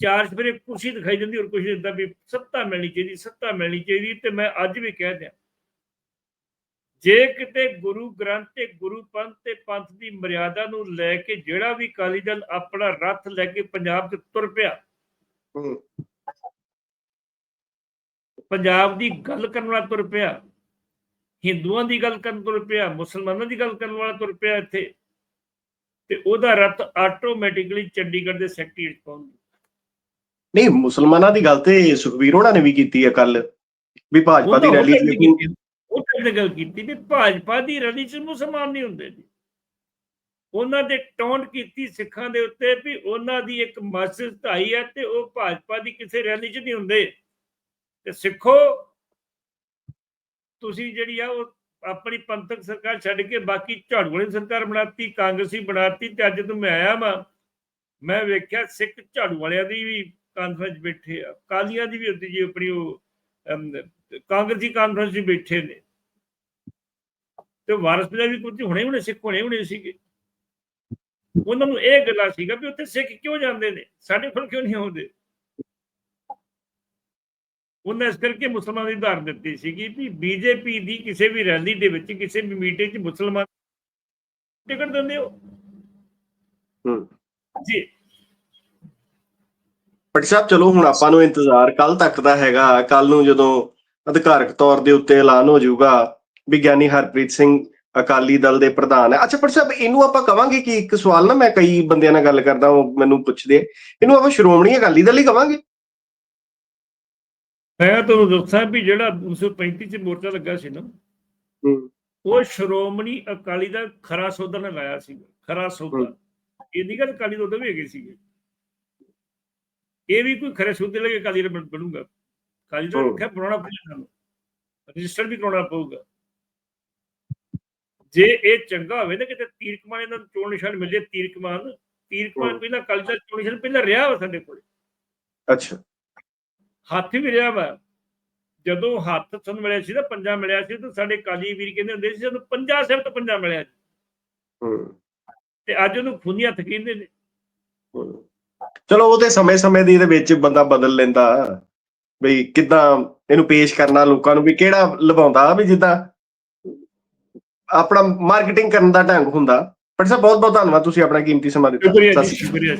ਚਾਰ ਸਵੇਰੇ ਕੁਰਸੀ ਦਿਖਾਈ ਦਿੰਦੀ ਔਰ ਕੁਛ ਨਹੀਂ ਦਿੰਦਾ ਵੀ ਸੱਤਾ ਮਿਲਣੀ ਚਾਹੀਦੀ, ਸੱਤਾ ਮਿਲਣੀ ਚਾਹੀਦੀ, ਤੇ ਮੈਂ ਅੱਜ ਵੀ ਕਹਿ ਦਿਆਂ। ਜੇ ਕਿਤੇ ਗੁਰੂ ਗ੍ਰੰਥ ਤੇ ਗੁਰੂ ਪੰਥ ਤੇ ਪੰਥ ਦੀ ਮਰਿਆਦਾ ਨੂੰ ਲੈ ਕੇ ਜਿਹੜਾ ਵੀ ਅਕਾਲੀ ਦਲ ਆਪਣਾ ਰੱਥ ਲੈ ਕੇ ਪੰਜਾਬ 'ਚ ਤੁਰ ਪਿਆ। ਪੰਜਾਬ ਦੀ ਗੱਲ ਕਰਨ ਵਾਲਾ ਤੁਰ ਪਿਆ ਹਿੰਦੂਆਂ ਦੀ ਗੱਲ ਕਰਨ ਤੁਰ ਪਿਆ ਮੁਸਲਮਾਨਾਂ ਦੀ ਗੱਲ ਕਰਨ ਵਾਲਾ ਤੁਰ ਪਿਆ ਇੱਥੇ ਤੇ ਉਹਦਾ ਰੱਤ ਆਟੋਮੈਟਿਕਲੀ ਚੰਡੀਗੜ੍ਹ ਦੇ ਸੈਕਟਰੀ 'ਚ ਪਹੁੰਚ ਗਿਆ ਨਹੀਂ ਮੁਸਲਮਾਨਾਂ ਦੀ ਗੱਲ ਤੇ ਸੁਖਬੀਰ ਉਹਨਾਂ ਨੇ ਵੀ ਕੀਤੀ ਹੈ ਕੱਲ ਵੀ ਭਾਜਪਾ ਦੀ ਰੈਲੀ ਕੀਤੀ, ਉਹ ਤਾਂ ਗੱਲ ਕੀਤੀ ਵੀ ਭਾਜਪਾ ਦੀ ਰੈਲੀ 'ਚ ਮੁਸਲਮਾਨ ਨਹੀਂ ਹੁੰਦੇ ਜੀ। ਉਹਨਾਂ ਦੇ ਟੌਂਟ ਕੀਤੀ ਸਿੱਖਾਂ ਦੇ ਉੱਤੇ ਵੀ ਉਹਨਾਂ ਦੀ ਇੱਕ ਮਸਜਿਦ ਢਾਈ ਹੈ ਤੇ ਉਹ ਭਾਜਪਾ ਦੀ ਕਿਸੇ ਰੈਲੀ 'ਚ ਨਹੀਂ ਹੁੰਦੇ। ਤੇ ਸਿੱਖੋ, ਤੁਸੀਂ ਜਿਹੜੀ ਆ ਉਹ ਆਪਣੀ ਪੰਥਕ ਸਰਕਾਰ ਛੱਡ ਕੇ ਬਾਕੀ ਝਾੜੂ ਵਾਲੀ ਸਰਕਾਰ ਬਣਾਤੀ, ਕਾਂਗਰਸੀ ਬਣਾਤੀ ਤੇ ਅੱਜ ਤੋਂ ਮੈਂ ਆਇਆ ਵਾਂ। ਮੈਂ ਵੇਖਿਆ ਸਿੱਖ ਝਾੜੂ ਵਾਲਿਆਂ ਦੀ ਵੀ ਕਾਨਫਰੰਸ ਬੈਠੇ ਆ। ਕਾਲੀਆਂ ਦੀ ਵੀ ਹੁੰਦੀ ਜੀ ਆਪਣੀ ਉਹ ਕਾਂਗਰਸੀ ਕਾਨਫਰੰਸ 'ਚ ਬੈਠੇ ਨੇ। ਤੇ ਵਾਰਸ ਪੰਜਾਬ ਵੀ ਕੁਝ ਹੁਣੇ ਹੁਣੇ ਸਿੱਖ ਹੋਣੇ ਹੁਣੇ ਸੀਗੇ। ਉਹਨਾਂ ਨੂੰ ਇਹ ਗੱਲਾਂ ਸੀਗਾ ਵੀ ਉੱਥੇ ਸਿੱਖ ਕਿਉਂ ਜਾਂਦੇ ਨੇ? ਸਾਡੇ ਕੋਲ ਕਿਉਂ ਨਹੀਂ ਆਉਂਦੇ? ਉਹਨਾਂ ਇਸ ਕਰਕੇ ਮੁਸਲਮਾਨ ਦੀ ਧਾਰਨ ਦਿੱਤੀ ਸੀਗੀ ਵੀ ਬੀਜੇਪੀ ਦੀ ਕਿਸੇ ਵੀ ਰੈਲੀ ਦੇ ਵਿੱਚ ਕਿਸੇ ਵੀ ਮੀਟਿੰਗ 'ਚ ਮੁਸਲਮਾਨ ਟਿਕਟ ਦਿੰਦੇ ਹੋ। ਹੂੰ। ਜੀ। ਪਟ ਸਾਹਿਬ ਚਲੋ ਹੁਣ ਆਪਾਂ ਨੂੰ ਇੰਤਜ਼ਾਰ ਕੱਲ ਤੱਕ ਦਾ ਹੈਗਾ। ਕੱਲ ਨੂੰ ਜਦੋਂ ਅਧਿਕਾਰਕ ਤੌਰ ਦੇ ਉੱਤੇ ਐਲਾਨ ਹੋ ਜਾਊਗਾ। ਵਿਗਿਆਨੀ ਹਰਪ੍ਰੀਤ ਸਿੰਘ ਅਕਾਲੀ ਦਲ ਦੇ ਪ੍ਰਧਾਨ ਹੈ। ਅੱਛਾ ਪਟ ਸਾਹਿਬ ਇਹਨੂੰ ਆਪਾਂ ਕਵਾਂਗੇ ਕਿ ਇੱਕ ਸਵਾਲ ਨਾ ਮੈਂ ਕਈ ਬੰਦਿਆਂ ਨਾਲ ਗੱਲ ਕਰਦਾ ਉਹ ਮੈਨੂੰ ਪੁੱਛਦੇ ਇਹਨੂੰ ਆਪਾਂ ਸ਼੍ਰੋਮਣੀ ਅਕਾਲੀ ਦਲ ਹੀ ਕਵਾਂਗੇ। ਮੈਂ ਤੁਹਾਨੂੰ ਦੱਸਾਂ ਵੀ ਜਿਹੜਾ 1935 ਚ ਮੋਰਚਾ ਲੱਗਾ ਸੀ ਨਾ ਉਹ ਸ਼੍ਰੋਮਣੀ ਅਕਾਲੀ ਦਾ ਖਰਾ ਸੌਦਾ ਨੇ ਲਾਇਆ ਸੀ ਖਰਾ ਸੌਦਾ ਇਹ ਨਹੀਂ ਗੱਲ ਅਕਾਲੀ ਦੇ ਉਦੋਂ ਵੀ ਹੈਗੇ ਸੀਗੇ। ਇਹ ਵੀ ਕੋਈ ਖਰੇ ਸੌਦੇ ਲਗੇ ਅਕਾਲੀ ਦਾ ਬਣ- ਬਣੂਗਾ ਹੂੰ। ਰੱਖਿਆ ਬਣਾਉਣਾ ਪਊਗਾ ਸਾਨੂੰ। ਰਜਿਸਟਰ ਵੀ ਕਰਾਉਣਾ ਪਊਗਾ। ਜੇ ਇਹ ਚੰਗਾ ਹੋਵੇ ਨਾ ਕਿਤੇ ਤੀਰ ਕਮਾਨ ਇਹਨਾਂ ਨੂੰ ਚੋਣ ਨਿਸ਼ਾਨ ਮਿਲ ਜੇ ਤੀਰ ਕਮਾਨ ਤੀਰ ਕਮਾਨ। ਪਹਿਲਾਂ ਅਕਾਲੀ ਦਾ ਚੋਣ ਨਿਸ਼ਾਨ ਪਹਿਲਾਂ ਰਿਹਾ ਵਾ ਸਾਡੇ ਕੋਲ। ਅੱਛਾ। ਹੱਥ ਵੀ ਰਿਹਾ ਵਾ। ਜਦੋਂ ਹੱਥ ਸਾਨੂੰ ਮਿਲਿਆ ਸੀ ਨਾ ਪੰਜਾ ਮਿਲਿਆ ਸੀ ਤਾਂ ਸਾਡੇ ਕਾਲੀ ਵੀਰ ਕਹਿੰਦੇ ਹੁੰਦੇ ਸੀ ਸਾਨੂੰ ਪੰਜਾ ਸਿਰ ਤੋਂ ਪੰਜਾ ਮਿਲਿਆ ਹੂੰ। ਤੇ ਅੱਜ ਉਹਨੂੰ ਖੂਨੀ ਹੱਥ ਕਹਿੰਦੇ ਨੇ। ਚਲੋ ਉਹ ਤੇ ਸਮੇਂ-ਸਮੇਂ ਦੀ ਇਹਦੇ ਵਿੱਚ ਬੰਦਾ ਬਦਲ ਲੈਂਦਾ। ਬਈ ਕਿਦਾਂ ਇਹਨੂੰ ਪੇਸ਼ ਕਰਨਾ ਲੋਕਾਂ ਨੂੰ ਵੀ ਕਿਹੜਾ ਲਵਾਉਂਦਾ ਵੀ ਜਿੱਦਾਂ ਆਪਣਾ ਮਾਰਕੀਟਿੰਗ ਕਰਨ ਦਾ ਢੰਗ ਹੁੰਦਾ। ਪਰ ਸਾਹਿਬ ਬਹੁਤ ਬਹੁਤ ਧੰਨਵਾਦ ਤੁਸੀਂ ਆਪਣਾ ਕੀਮਤੀ ਸਮਾਂ ਦਿੱਤਾ। ਸ਼ੁਕਰੀਆ ਸਤਿ ਜੀ ਸ਼੍ਰੀ ਸ਼ੁਕਰੀਆ।